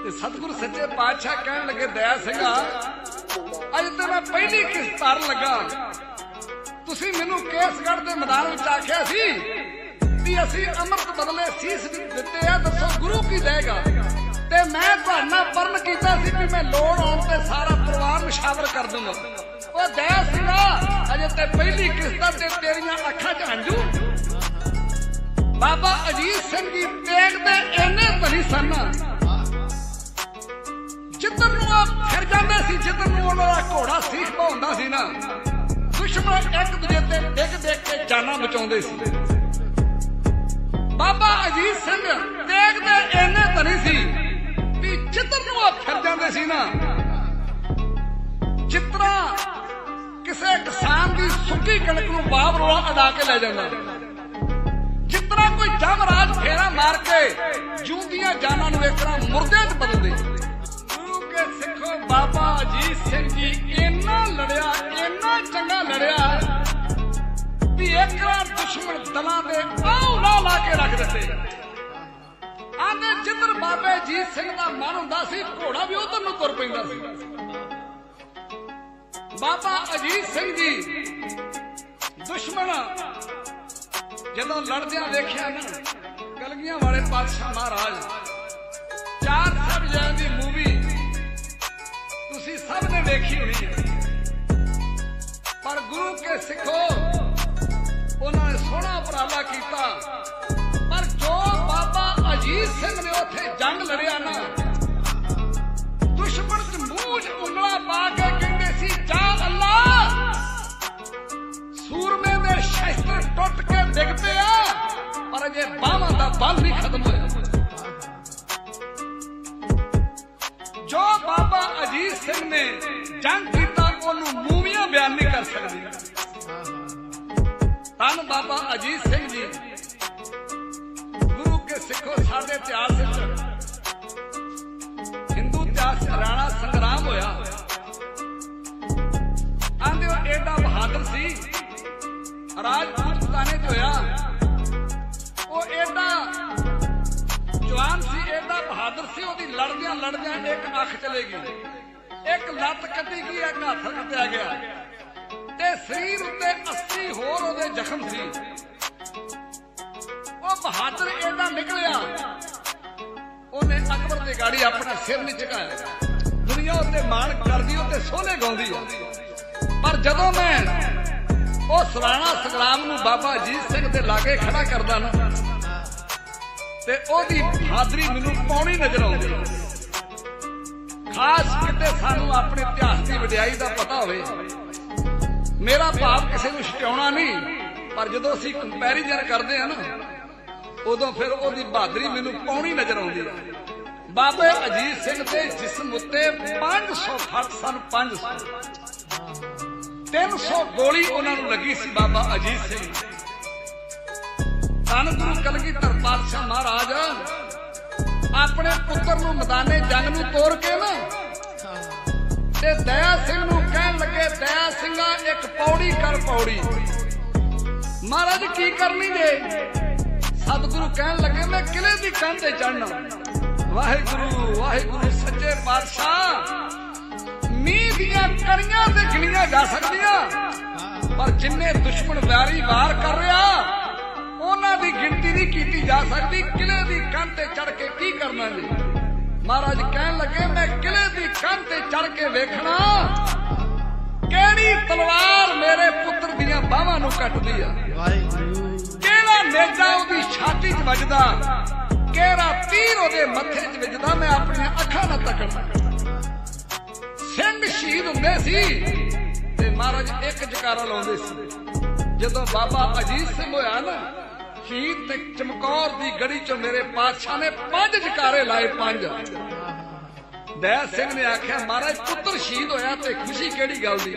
ਤੇ ਸਤਿਗੁਰੂ ਸੱਚੇ ਪਾਤਸ਼ਾਹ ਕਹਿਣ ਲੱਗੇ, ਦਇਆ ਸਿੰਘਾ, ਅੱਜ ਤੇ ਮੈਂ ਪਹਿਲੀ ਕਿਸ ਤਰ ਲੱਗਾ। ਤੁਸੀਂ ਮੈਨੂੰ ਕੇਸਗੜ੍ਹ ਦੇ ਮੈਦਾਨ ਵਿੱਚ ਆਖਿਆ ਸੀ ਵੀ ਅਸੀਂ ਅੰਮ੍ਰਿਤ ਬਦਲੇ ਸੀਸ ਦਿੱਤੇ ਆ, ਦੱਸੋ ਗੁਰੂ ਕੀ ਦੇਗਾ? ਤੇ ਮੈਂ ਤੁਹਾਡਾ ਪਰਨ ਕੀਤਾ ਸੀ ਵੀ ਮੈਂ ਲੋੜ ਆਉਣ ਤੇ ਸਾਰਾ ਪਰਿਵਾਰ ਨਿਸ਼ਾਵਰ ਕਰ ਦੂੰਗਾ। ਉਹ ਦਇਆ ਸਿੰਘਾ, ਅਜੇ ਤੇ ਪਹਿਲੀ ਕਿਸ਼ਤਾਂ ਤੇ ਤੇਰੀਆਂ ਅੱਖਾਂ 'ਚ ਹੰਝੂ। ਬਾਬਾ ਅਜੀਤ ਸਿੰਘ ਜੀ ਤੇਗ ਦੇ ਇੰਨੇ ਧਨੀ ਸਨ। ਜਿੱਧਰ ਨੂੰ ਆ ਫਿਰ ਜਾਂਦੇ ਸੀ, ਜਿੱਧਰ ਨੂੰ ਉਹਨਾਂ ਦਾ ਘੋੜਾ ਸੀਖ ਪਾਉਂਦਾ ਸੀ ਨਾ। ਦੁਸ਼ਮਣ ਇੱਕ ਦੂਜੇ ਤੇ ਡਿੱਗ ਡਿੱਗ ਕੇ ਜਾਨਾਂ ਬਚਾਉਂਦੇ ਸੀ। ਬਾਬਾ ਅਜੀਤ ਸਿੰਘ ਤੇਗ ਇੰਨੇ ਧਨੀ ਸੀ ਵੀ ਜਿੱਧਰ ਨੂੰ ਆ ਫਿਰ ਜਾਂਦੇ ਸੀ ਨਾ। ਜਿਤਨਾ ਕਿਸੇ ਕਿਸਾਨ ਦੀ ਸੁੱਕੀ ਕਣਕ ਨੂੰ ਬਾਬ ਰੋਲਾ ਅਡਾ ਕੇ ਲੈ ਜਾਂਦਾ। ਜਿਤਨਾ ਕੋਈ ਜਮਰਾਜ ਫੇਰਾ ਮਾਰ ਕੇ ਜੂੰਦੀਆਂ ਜਾਨਾਂ ਨੂੰ ਇੱਕ ਤਰ੍ਹਾਂ ਮੁਰਦਿਆਂ 'ਚ ਬਦਲਦੇ। ਕੇ ਸਿੱਖੋ ਬਾਬਾ ਅਜੀਤ ਸਿੰਘ ਜੀ। ਇੰਨਾ ਲੜਿਆ, ਇੰਨਾ ਚੰਗਾ ਲੜਿਆ। ਵੀ ਇੱਕ ਵਾਰ ਦੁਸ਼ਮਣ ਦਲਾਂ ਦੇ ਆਉ ਲਾ ਕੇ ਰੱਖ ਦਿੱਤੇ। ਆਂਦੇ ਜਿੱਧਰ ਬਾਬੇ ਅਜੀਤ ਸਿੰਘ ਦਾ ਮਨ ਹੁੰਦਾ ਸੀ, ਘੋੜਾ ਵੀ ਉਧਰ ਨੂੰ ਤੁਰ ਪੈਂਦਾ ਸੀ। ਬਾਬਾ ਅਜੀਤ ਸਿੰਘ ਜੀ, ਦੁਸ਼ਮਣ। ਜਦੋਂ ਲੜਦਿਆਂ ਦੇਖਿਆ ਨਾ ਕਲਗੀਆਂ ਵਾਲੇ ਪਾਤਸ਼ਾਹ ਮਹਾਰਾਜ, ਚਾਰ ਸਾਹਿਬਜ਼ਾਦਿਆਂ ਦੀ ਸਭ ਨੇ ਵੇਖੀ ਹੋਈ ਹੈ। ਪਰ ਗੁਰੂ ਕੇ ਸਿੱਖੋ, ਉਹਨਾਂ ਨੇ ਸੋਹਣਾ ਉਪਰਾਲਾ ਕੀਤਾ। ਪਰ ਜੋ ਬਾਬਾ ਅਜੀਤ ਸਿੰਘ ਨੇ ਉੱਥੇ ਜੰਗ ਲੜਿਆ ਨਾ, ਦੁਸ਼ਮਣ ਚ ਮੂੰਹ ਚ ਉਂਗਲਾ ਪਾ ਕੇ ਕਹਿੰਦੇ ਸੀ, ਜਾ ਅੱਲਾ! ਸੂਰਮੇ ਦੇ ਸ਼ਸਤਰ ਟੁੱਟ ਕੇ ਡਿੱਗ ਆ ਪਰ ਅਜੇ ਬਾਹਾਂ ਦਾ ਬਲ ਨਹੀਂ ਖਤਮ ਹੋਇਆ। ਸਿੱਖੋ ਇਤਿਹਾਸ ਵਿੱਚ ਹਿੰਦੂ ਇਤਿਹਾਸ ਰਾਣਾ ਸੰਗਰਾਮ ਹੋਇਆ। ਆਂਦੇ ਉਹ ਏਡਾ ਬਹਾਦਰ ਸੀ, ਰਾਜਪੂਤ ਤਾਨੇ 'ਚ ਹੋਇਆ। ਉਹ ਏਡਾ ਜਵਾਨ ਸੀ, ਏਡਾ ਬਹਾਦਰ ਸੀ, ਉਹਦੀ ਲੜਦਿਆਂ ਲੜਦਿਆਂ ਇੱਕ ਅੱਖ ਚਲੇ ਗਈ। ਇੱਕ ਲੱਤ ਕੱਟੀ ਗਈ, ਇੱਕ ਹੱਥ ਕੱਟਿਆ ਗਿਆ। ਤੇ ਸਰੀਰ ਉੱਤੇ 80 ਹੋਰ ਉਹਦੇ ਜ਼ਖਮ ਸੀ। ਉਹ ਬਹਾਦਰ ਏਡਾ ਨਿਕਲਿਆ। ਉਹਨੇ ਅਕਬਰ ਦੀ ਗਾੜੀ ਆਪਣਾ ਸਿਰ ਨਹੀਂ ਝੁਕਾਇਆ। ਦੁਨੀਆ ਉੱਤੇ ਮਾਣ ਕਰਦੀ, ਉੱਤੇ ਸੋਹਣੇ ਗਾਉਂਦੀ ਆ। ਪਰ ਜਦੋਂ ਮੈਂ ਉਹ ਸਰਾਣਾ ਸੰਗਰਾਮ ਨੂੰ ਬਾਬਾ ਅਜੀਤ ਸਿੰਘ ਦੇ ਲਾਗੇ ਖੜਾ ਕਰਦਾ ਨਾ, ਤੇ ਉਹਦੀ ਬਹਾਦਰੀ ਮੈਨੂੰ ਪੌਣੀ ਨਜ਼ਰ ਆਉਂਦੀ ਖਾਸ ਕਿਤੇ ਸਾਨੂੰ ਆਪਣੇ ਇਤਿਹਾਸ ਦੀ ਵਡਿਆਈ ਦਾ ਪਤਾ ਹੋਵੇ। ਮੇਰਾ ਭਾਵ ਕਿਸੇ ਨੂੰ ਛਟਾਉਣਾ ਨਹੀਂ, ਪਰ ਜਦੋਂ ਅਸੀਂ ਕੰਪੈਰੀਜ਼ਨ ਕਰਦੇ ਆ ਨਾ ਉਦੋਂ ਫਿਰ ਉਹਦੀ ਬਹਾਦਰੀ ਮੈਨੂੰ ਪੌਣੀ ਨਜ਼ਰ ਆਉਂਦੀ ਹੈ ਬਾਬੇ ਅਜੀਤ ਸਿੰਘ ਦੇ ਜਿਸਮ ਉੱਤੇ 500 ਫੱਟ ਸਨ 500 300 ਗੋਲੀ ਉਹਨਾਂ ਨੂੰ ਲੱਗੀ ਸੀ ਬਾਬਾ ਅਜੀਤ ਸਿੰਘ। ਨੂੰ। ਗੁਰੂ ਕਲਗੀਧਰ ਪਾਤਸ਼ਾਹ ਮਹਾਰਾਜ, ਆਪਣੇ ਪੁੱਤਰ ਨੂੰ ਮੈਦਾਨੇ ਜੰਗ ਨੂੰ ਤੋੜ ਕੇ ਨਾ, ਤੇ ਦਇਆ ਸਿੰਘ ਨੂੰ ਕਹਿਣ ਲੱਗੇ, ਦਇਆ ਸਿੰਘਾ, ਇੱਕ ਪੌੜੀ ਕਰ ਪੌੜੀ। ਮਹਾਰਾਜ, ਕੀ ਕਰਨੀ ਜੇ? ਸਤਿਗੁਰੂ ਕਹਿਣ ਲੱਗੇ, ਮੈਂ ਕਿਲੇ ਦੀ ਕੰਧ ਤੇ ਚੜਨਾ ਵਾਹਿਗੁਰੂ ਵਾਹਿਗੁਰੂ, ਸੱਚੇ ਪਾਤਸ਼ਾਹ। ਮੀਂਹ ਦੀਆਂ ਕਣੀਆਂ ਤੇ ਗਿਣੀਆਂ ਜਾ ਸਕਦੀਆਂ। ਪਰ ਜਿੰਨੇ ਦੁਸ਼ਮਣ ਵਾਰੀ ਵਾਰ ਕਰ ਰਿਹਾ, ਉਹਨਾਂ ਦੀ ਗਿਣਤੀ ਨਹੀਂ ਕੀਤੀ ਜਾ ਸਕਦੀ। ਕਿਲੇ ਦੀ ਕੰਧ ਤੇ ਚੜ ਕੇ ਕੀ ਕਰਨਾ ਜੀ? ਮਹਾਰਾਜ ਕਹਿਣ ਲੱਗੇ, ਮੈਂ ਕਿਲੇ ਦੀ ਕੰਧ ਤੇ ਚੜ ਕੇ ਵੇਖਣਾ। ਕਿਹੜੀ ਤਲਵਾਰ ਮੇਰੇ ਪੁੱਤਰ ਦੀਆਂ ਬਾਹਾਂ ਨੂੰ ਕੱਟਦੀ ਆ? ਵਾਹਿਗੁਰੂ। ਨੇਜਾ ਉਹਦੀ ਛਾਤੀ 'ਚ ਵੱਜਦਾ। ਕਿਹੜਾ ਤੀਰ ਉਹਦੇ ਮੱਥੇ 'ਚ ਵੱਜਦਾ, ਮੈਂ ਆਪਣੀਆਂ ਅੱਖਾਂ ਨਾਲ ਤੱਕਣਾ ਸਿੰਘ ਸ਼ਹੀਦ ਹੁੰਦੇ ਸੀ ਤੇ ਮਹਾਰਾਜ ਇੱਕ ਜਕਾਰਾ ਲਾਉਂਦੇ ਸੀ। ਜਦੋਂ ਬਾਬਾ ਅਜੀਤ ਸਿੰਘ ਹੋਇਆ ਨਾ, ਸ਼ਹੀਦ ਤੇ ਚਮਕੌਰ ਦੀ ਗੜੀ 'ਚ ਮੇਰੇ ਪਾਤਸ਼ਾਹ ਨੇ ਪੰਜ ਜਕਾਰੇ ਲਾਏ, ਪੰਜ। ਦਇਆ ਸਿੰਘ ਨੇ ਆਖਿਆ, ਮਹਾਰਾਜ, ਪੁੱਤਰ ਸ਼ਹੀਦ ਹੋਇਆ ਤੇ ਖੁਸ਼ੀ ਕਿਹੜੀ ਗੱਲ ਦੀ?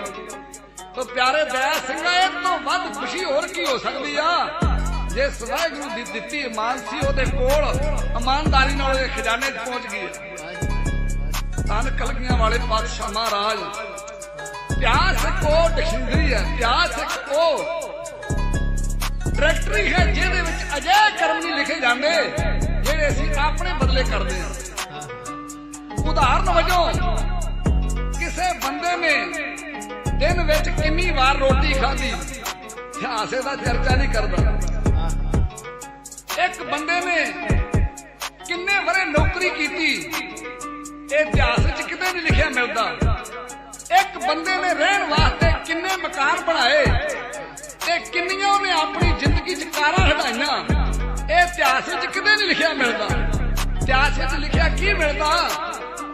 ਤੋ ਪਿਆਰੇ ਦਇਆ ਸਿੰਘਾ, ਇਹ ਤੋਂ ਵੱਧ ਖੁਸ਼ੀ ਹੋਰ ਕੀ ਹੋ ਸਕਦੀ ਆ? ਜਿਸ ਵਾਹਿਗੁਰੂ ਦੀ ਦਿੱਤੀ ਇਮਾਨ ਸੀ, ਉਹਦੇ ਕੋਲ ਇਮਾਨਦਾਰੀ ਨਾਲ ਉਹਦੇ ਖਜ਼ਾਨੇ 'ਚ ਪਹੁੰਚ ਗਈ ਤਨ ਕਲਗੀਆਂ ਵਾਲੇ ਪਾਤਸ਼ਾਹ ਮਹਾਰਾਜ, ਪਿਆਸ ਕੋ ਡਿਕਸ਼ਨਰੀ ਹੈ, ਪਿਆਸ ਇੱਕ ਡਾਇਰੈਕਟਰੀ ਹੈ ਜਿਹਦੇ ਵਿੱਚ ਅਜੇ ਕਰਮ ਨਹੀਂ ਲਿਖੇ ਜਾਂਦੇ ਜਿਹੜੇ ਅਸੀਂ ਆਪਣੇ ਬਦਲੇ ਕਰਦੇ ਹਾਂ। ਉਦਾਹਰਨ ਵਜੋਂ, ਕਿਸੇ ਬੰਦੇ ਨੇ ਦਿਨ ਵਿੱਚ ਕਿੰਨੀ ਵਾਰ ਰੋਟੀ ਖਾਧੀ, ਇਤਿਹਾਸੇ ਦਾ ਚਰਚਾ ਨਹੀਂ ਕਰਦਾ। ਇੱਕ ਬੰਦੇ ਨੇ ਕਿੰਨੇ ਵਰੇ ਨੌਕਰੀ ਕੀਤੀ, ਇਹ ਇਤਿਹਾਸ ਵਿੱਚ ਕਿਤੇ ਨਹੀਂ ਲਿਖਿਆ ਮਿਲਦਾ। ਇੱਕ ਬੰਦੇ ਨੇ ਰਹਿਣ ਵਾਸਤੇ ਕਿੰਨੇ ਮਕਾਨ ਬਣਾਏ ਤੇ ਕਿੰਨੀਆਂ ਉਹਨੇ ਆਪਣੀ ਜ਼ਿੰਦਗੀ 'ਚ ਕਾਰਾਂ ਹਟਾਈਆਂ, ਇਹ ਇਤਿਹਾਸ ਵਿੱਚ ਕਿਤੇ ਨਹੀਂ ਲਿਖਿਆ ਮਿਲਦਾ। ਇਤਿਹਾਸ ਵਿੱਚ ਲਿਖਿਆ ਕੀ ਮਿਲਦਾ,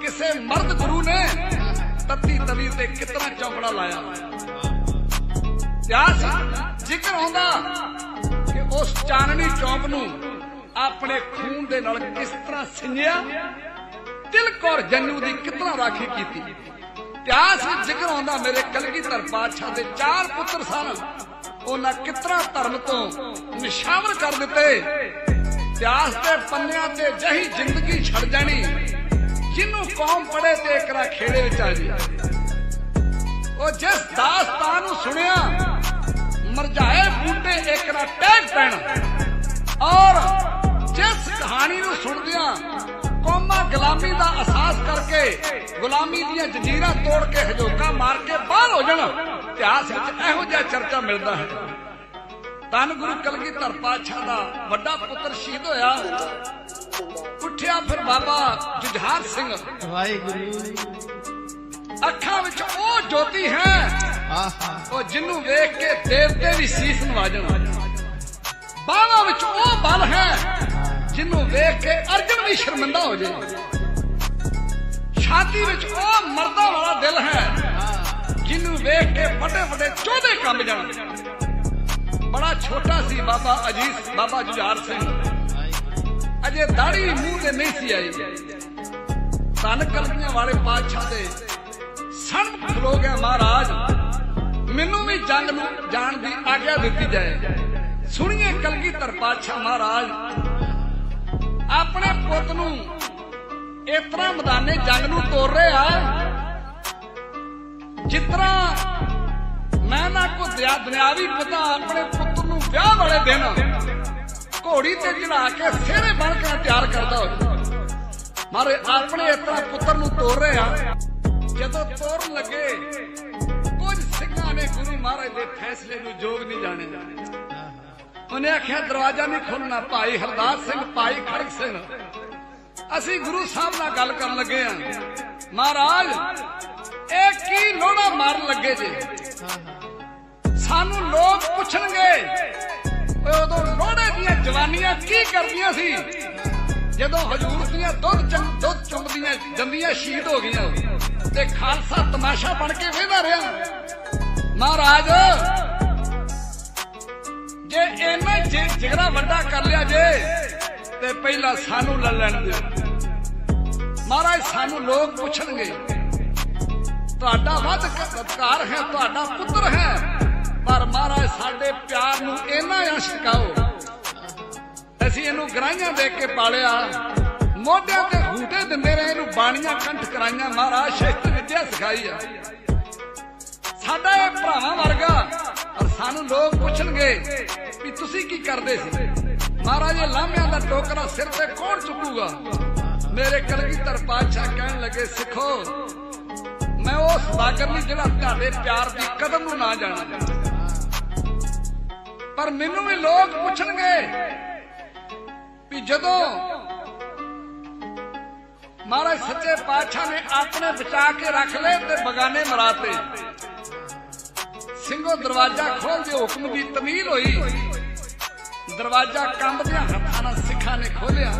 ਕਿਸੇ ਮਰਦ ਗੁਰੂ ਨੇ ਤੱਤੀ ਤਵੀ ਤੇ ਕਿਤਨਾ ਚੌਂਕੜਾ ਲਾਇਆ। ਇਤਿਹਾਸ ਜ਼ਿਕਰ ਹੁੰਦਾ ਉਸ ਚਾਨਣੀ ਚੌਂਕ ਨੂੰ ਆਪਣੇ ਖੂਨ ਦੇ ਨਾਲ ਕਿਸ ਤਰ੍ਹਾਂ ਸਿੰਜਿਆ? ਤਿਲਕ ਜੰਨੂ ਦੀ ਕਿਤਨਾ ਰਾਖੀ ਕੀਤੀ? ਇਤਿਹਾਸ ਵਿੱਚ ਜ਼ਿਕਰ ਆਉਂਦਾ ਮੇਰੇ ਕਲਗੀਧਰ ਪਾਤਸ਼ਾਹ ਦੇ ਚਾਰ ਪੁੱਤਰ ਸਨ। ਉਹਨਾਂ ਕਿਤਨਾ ਧਰਮ ਤੋਂ ਨਿਸ਼ਾਵਰ ਕਰ ਦਿੱਤੇ। ਇਤਿਹਾਸ ਦੇ ਪੰਨਿਆਂ ਤੇ ਜਹੀ ਜ਼ਿੰਦਗੀ ਛੱਡ ਜਾਣੀ। ਜਿਹਨੂੰ ਕੌਮ ਪੜੇ ਤੇ ਇਕਰਾ ਖੇੜੇ ਵਿੱਚ ਆ ਜੀ ਉਹ ਜਿਸ ਦਾਸਤਾਨ ਨੂੰ ਸੁਣਿਆ ਨਾ ਟੈਗ ਪੈਣਾ ਔਰ ਜਿਸ ਕਹਾਣੀ ਨੂੰ ਸੁਣਦਿਆਂ ਕੌਮਾਂ ਗੁਲਾਮੀ ਦਾ ਅਹਿਸਾਸ ਕਰਕੇ ਗੁਲਾਮੀ ਦੀਆਂ ਜੰਜੀਰਾਂ ਤੋੜ ਕੇ ਹਜੋਕਾ ਮਾਰ ਕੇ ਬਾਹਰ ਹੋ ਜਾਣਾ ਇਤਿਹਾਸ ਵਿੱਚ ਇਹੋ ਜਿਹਾ ਚਰਚਾ ਮਿਲਦਾ ਹੈ। ਤਨ ਗੁਰੂ ਕਲਗੀਧਰ ਪਾਤਸ਼ਾਹ ਦਾ ਵੱਡਾ ਪੁੱਤਰ ਸ਼ਹੀਦ ਹੋਇਆ। ਉੱਠਿਆ ਫਿਰ ਬਾਬਾ ਜੁਝਾਰ ਸਿੰਘ। ਵਾਹਿਗੁਰੂ। ਅੱਖਾਂ ਵਿੱਚ ਉਹ ਜੋਤੀ ਹੈ ਆਹਾ। ਉਹ ਜਿਹਨੂੰ ਵੇਖ ਕੇ ਦੇਵਤੇ ਵੀ ਸੀਸ ਨਵਾਜਣ ਬਾਹਾਂ ਵਿੱਚ ਉਹ ਬਲ ਹੈ ਜਿਹਨੂੰ ਵੇਖ ਕੇ ਅਰਜਨ ਵੀ ਸ਼ਰਮਿੰਦਾ ਹੋ ਜਾਏ ਛਾਤੀ ਵਿੱਚ ਉਹ ਮਰਦਾਂ ਵਾਲਾ ਦਿਲ ਹੈ ਜਿਹਨੂੰ ਵੇਖ ਕੇ ਵੱਡੇ ਵੱਡੇ ਚੋਦੇ ਕੰਬ ਜਾਣ। ਬੜਾ ਛੋਟਾ ਸੀ ਬਾਬਾ ਅਜੀਤ, ਬਾਬਾ ਜੁਝਾਰ ਸਿੰਘ। ਅਜੇ ਦਾੜੀ ਮੂੰਹ ਤੇ ਨਹੀਂ ਸੀ ਆਈ। ਤਨ ਕਲਗੀਆਂ ਵਾਲੇ ਪਾਤਸ਼ਾਹ ਦੇ ਸਨਮੁਖ ਖਲੋ ਗਿਆ ਮਹਾਰਾਜ। ਮੈਨੂੰ ਵੀ ਜੰਗ ਨੂੰ ਜਾਣ ਦੀ ਆਗਿਆ ਦਿੱਤੀ ਜਾਏ। ਸੁਣੀਏ ਕਲਗੀਧਰ ਪਾਤਸ਼ਾਹ ਮਹਾਰਾਜ, ਆਪਣੇ ਪੁੱਤ ਨੂੰ ਇਸ ਤਰ੍ਹਾਂ ਮਦਾਨੇ ਜੰਗ ਨੂੰ ਤੋਰ ਰਹੇ ਆ ਜਿਸ ਮੈਂ ਨਾ ਕੋ ਦੁਨਿਆਵੀ ਪਿਤਾ ਆਪਣੇ ਪੁੱਤ ਨੂੰ ਵਿਆਹ ਵਾਲੇ ਦਿਨ, ਘੋੜੀ ਤੇ ਚੜਾ ਕੇ ਸਿਹਰੇ ਬਣ ਕੇ ਤਿਆਰ ਕਰਦਾ ਹੋਵੇ ਮਾਰੇ, ਆਪਣੇ ਇਸ ਤਰ੍ਹਾਂ ਪੁੱਤਰ ਨੂੰ ਤੋਰ ਰਹੇ ਆ। ਜਦੋਂ ਤੋਰਨ ਲੱਗੇ, ਕੁਝ ਸਿੰਘਾਂ ਨੇ ਗੁਰੂ ਮਹਾਰਾਜ ਦੇ ਫੈਸਲੇ ਨੂੰ ਜੋਗ ਨਹੀਂ ਜਾਣੇ ਉਹਨੇ ਆਖਿਆ, ਦਰਵਾਜ਼ਾ ਨਹੀਂ ਖੋਲਣਾ ਭਾਈ ਹਰਦਾਸ ਸਿੰਘ, ਭਾਈ ਖੜਕ ਸਿੰਘ। ਅਸੀਂ ਗੁਰੂ ਸਾਹਿਬ ਨਾਲ ਗੱਲ ਕਰਨ ਲੱਗੇ ਆ ਮਹਾਰਾਜ, ਇਹ ਕੀ ਲੋੜਾ ਮਾਰਨ ਲੱਗੇ ਜੇ? ਸਾਨੂੰ ਲੋਕ ਪੁੱਛਣਗੇ ਉਦੋਂ ਲੋੜੇ ਦੀਆਂ ਜਵਾਨੀਆਂ ਕੀ ਕਰਦੀਆਂ ਸੀ? ਜਦੋਂ ਹਜੂਰ ਦੀਆਂ ਦੁੱਧ ਚੰ, ਦੁੱਧ ਚੁੰਮਦੀਆਂ ਜੰਦੀਆਂ ਸ਼ਹੀਦ ਹੋ ਗਈਆਂ ਤੇ ਖਾਲਸਾ ਤਮਾਸ਼ਾ ਬਣ ਕੇ ਵੇਖਦਾ ਰਿਹਾ। ਮਹਾਰਾਜ ਜੇ ਇਹਨਾਂ ਜੇ ਜਿਗਰਾ ਵੱਡਾ ਕਰ ਲਿਆ ਜੇ, ਤੇ ਪਹਿਲਾਂ ਸਾਨੂੰ ਲੈ ਲੈਣ ਦਿਓ ਮਹਾਰਾਜ, ਸਾਨੂੰ ਲੋਕ ਪੁੱਛਣਗੇ, ਤੁਹਾਡਾ ਵੱਧ ਅਧਿਕਾਰ ਹੈ, ਤੁਹਾਡਾ ਪੁੱਤਰ ਹੈ, ਪਰ ਮਹਾਰਾਜ, ਸਾਡੇ ਪਿਆਰ ਨੂੰ ਇਹਨਾਂ ਨਾ ਛਕਾਓ। ਅਸੀਂ ਇਹਨੂੰ ਗਰਾਈਆਂ ਦੇ ਕੇ ਪਾਲਿਆ, ਮੋਢਿਆਂ ਤੇ ਹੂਟੇ ਦਿੰਦੇ ਰਹੇ ਇਹਨੂੰ ਬਾਣੀਆਂ ਕੰਠ ਕਰਾਈਆਂ, ਮਹਾਰਾਜ ਸ਼ਿਸਤ ਵਿਦਿਆ ਸਿਖਾਈ ਆ। ਸਾਡਾ ਇਹ ਭਰਾਵਾਂ ਵਰਗਾ ਔਰ ਸਾਨੂੰ ਲੋਕ ਪੁੱਛਣਗੇ ਵੀ ਤੁਸੀਂ ਕੀ ਕਰਦੇ ਸੀ? ਮਹਾਰਾਜ, ਇਹ ਲਾਂਭਿਆਂ ਦਾ ਟੋਕਰਾ ਸਿਰ ਤੇ ਕੌਣ ਚੁੱਕੂਗਾ? ਮੇਰੇ ਕਲਗੀਧਰ ਪਾਤਸ਼ਾਹ ਕਹਿਣ ਲੱਗੇ, ਸਿੱਖੋ, ਮੈਂ ਉਹ ਸਦਾਗਰ ਨਹੀਂ ਜਿਹੜਾ ਤੁਹਾਡੇ ਪਿਆਰ ਦੀ ਕਦਮ ਨੂੰ ਨਾ ਜਾਣਾ ਪਰ ਮੈਨੂੰ ਵੀ ਲੋਕ ਪੁੱਛਣਗੇ ਵੀ ਜਦੋਂ ਮਹਾਰਾਜ ਸੱਚੇ ਪਾਤਸ਼ਾਹ ਨੇ ਆਪਣੇ ਬਚਾ ਕੇ ਰੱਖ ਲਏ ਤੇ ਬਗਾਨੇ ਮਰਾਤੇ। ਸਿੰਘੋ ਦਰਵਾਜ਼ਾ ਖੋਲ ਦੇ ਹੁਕਮ ਦੀ ਤਮੀਲ ਹੋਈ। ਦਰਵਾਜ਼ਾ ਕੰਬਦਿਆਂ ਹੱਥਾਂ ਨਾਲ ਸਿੱਖਾਂ ਨੇ ਖੋਲਿਆ।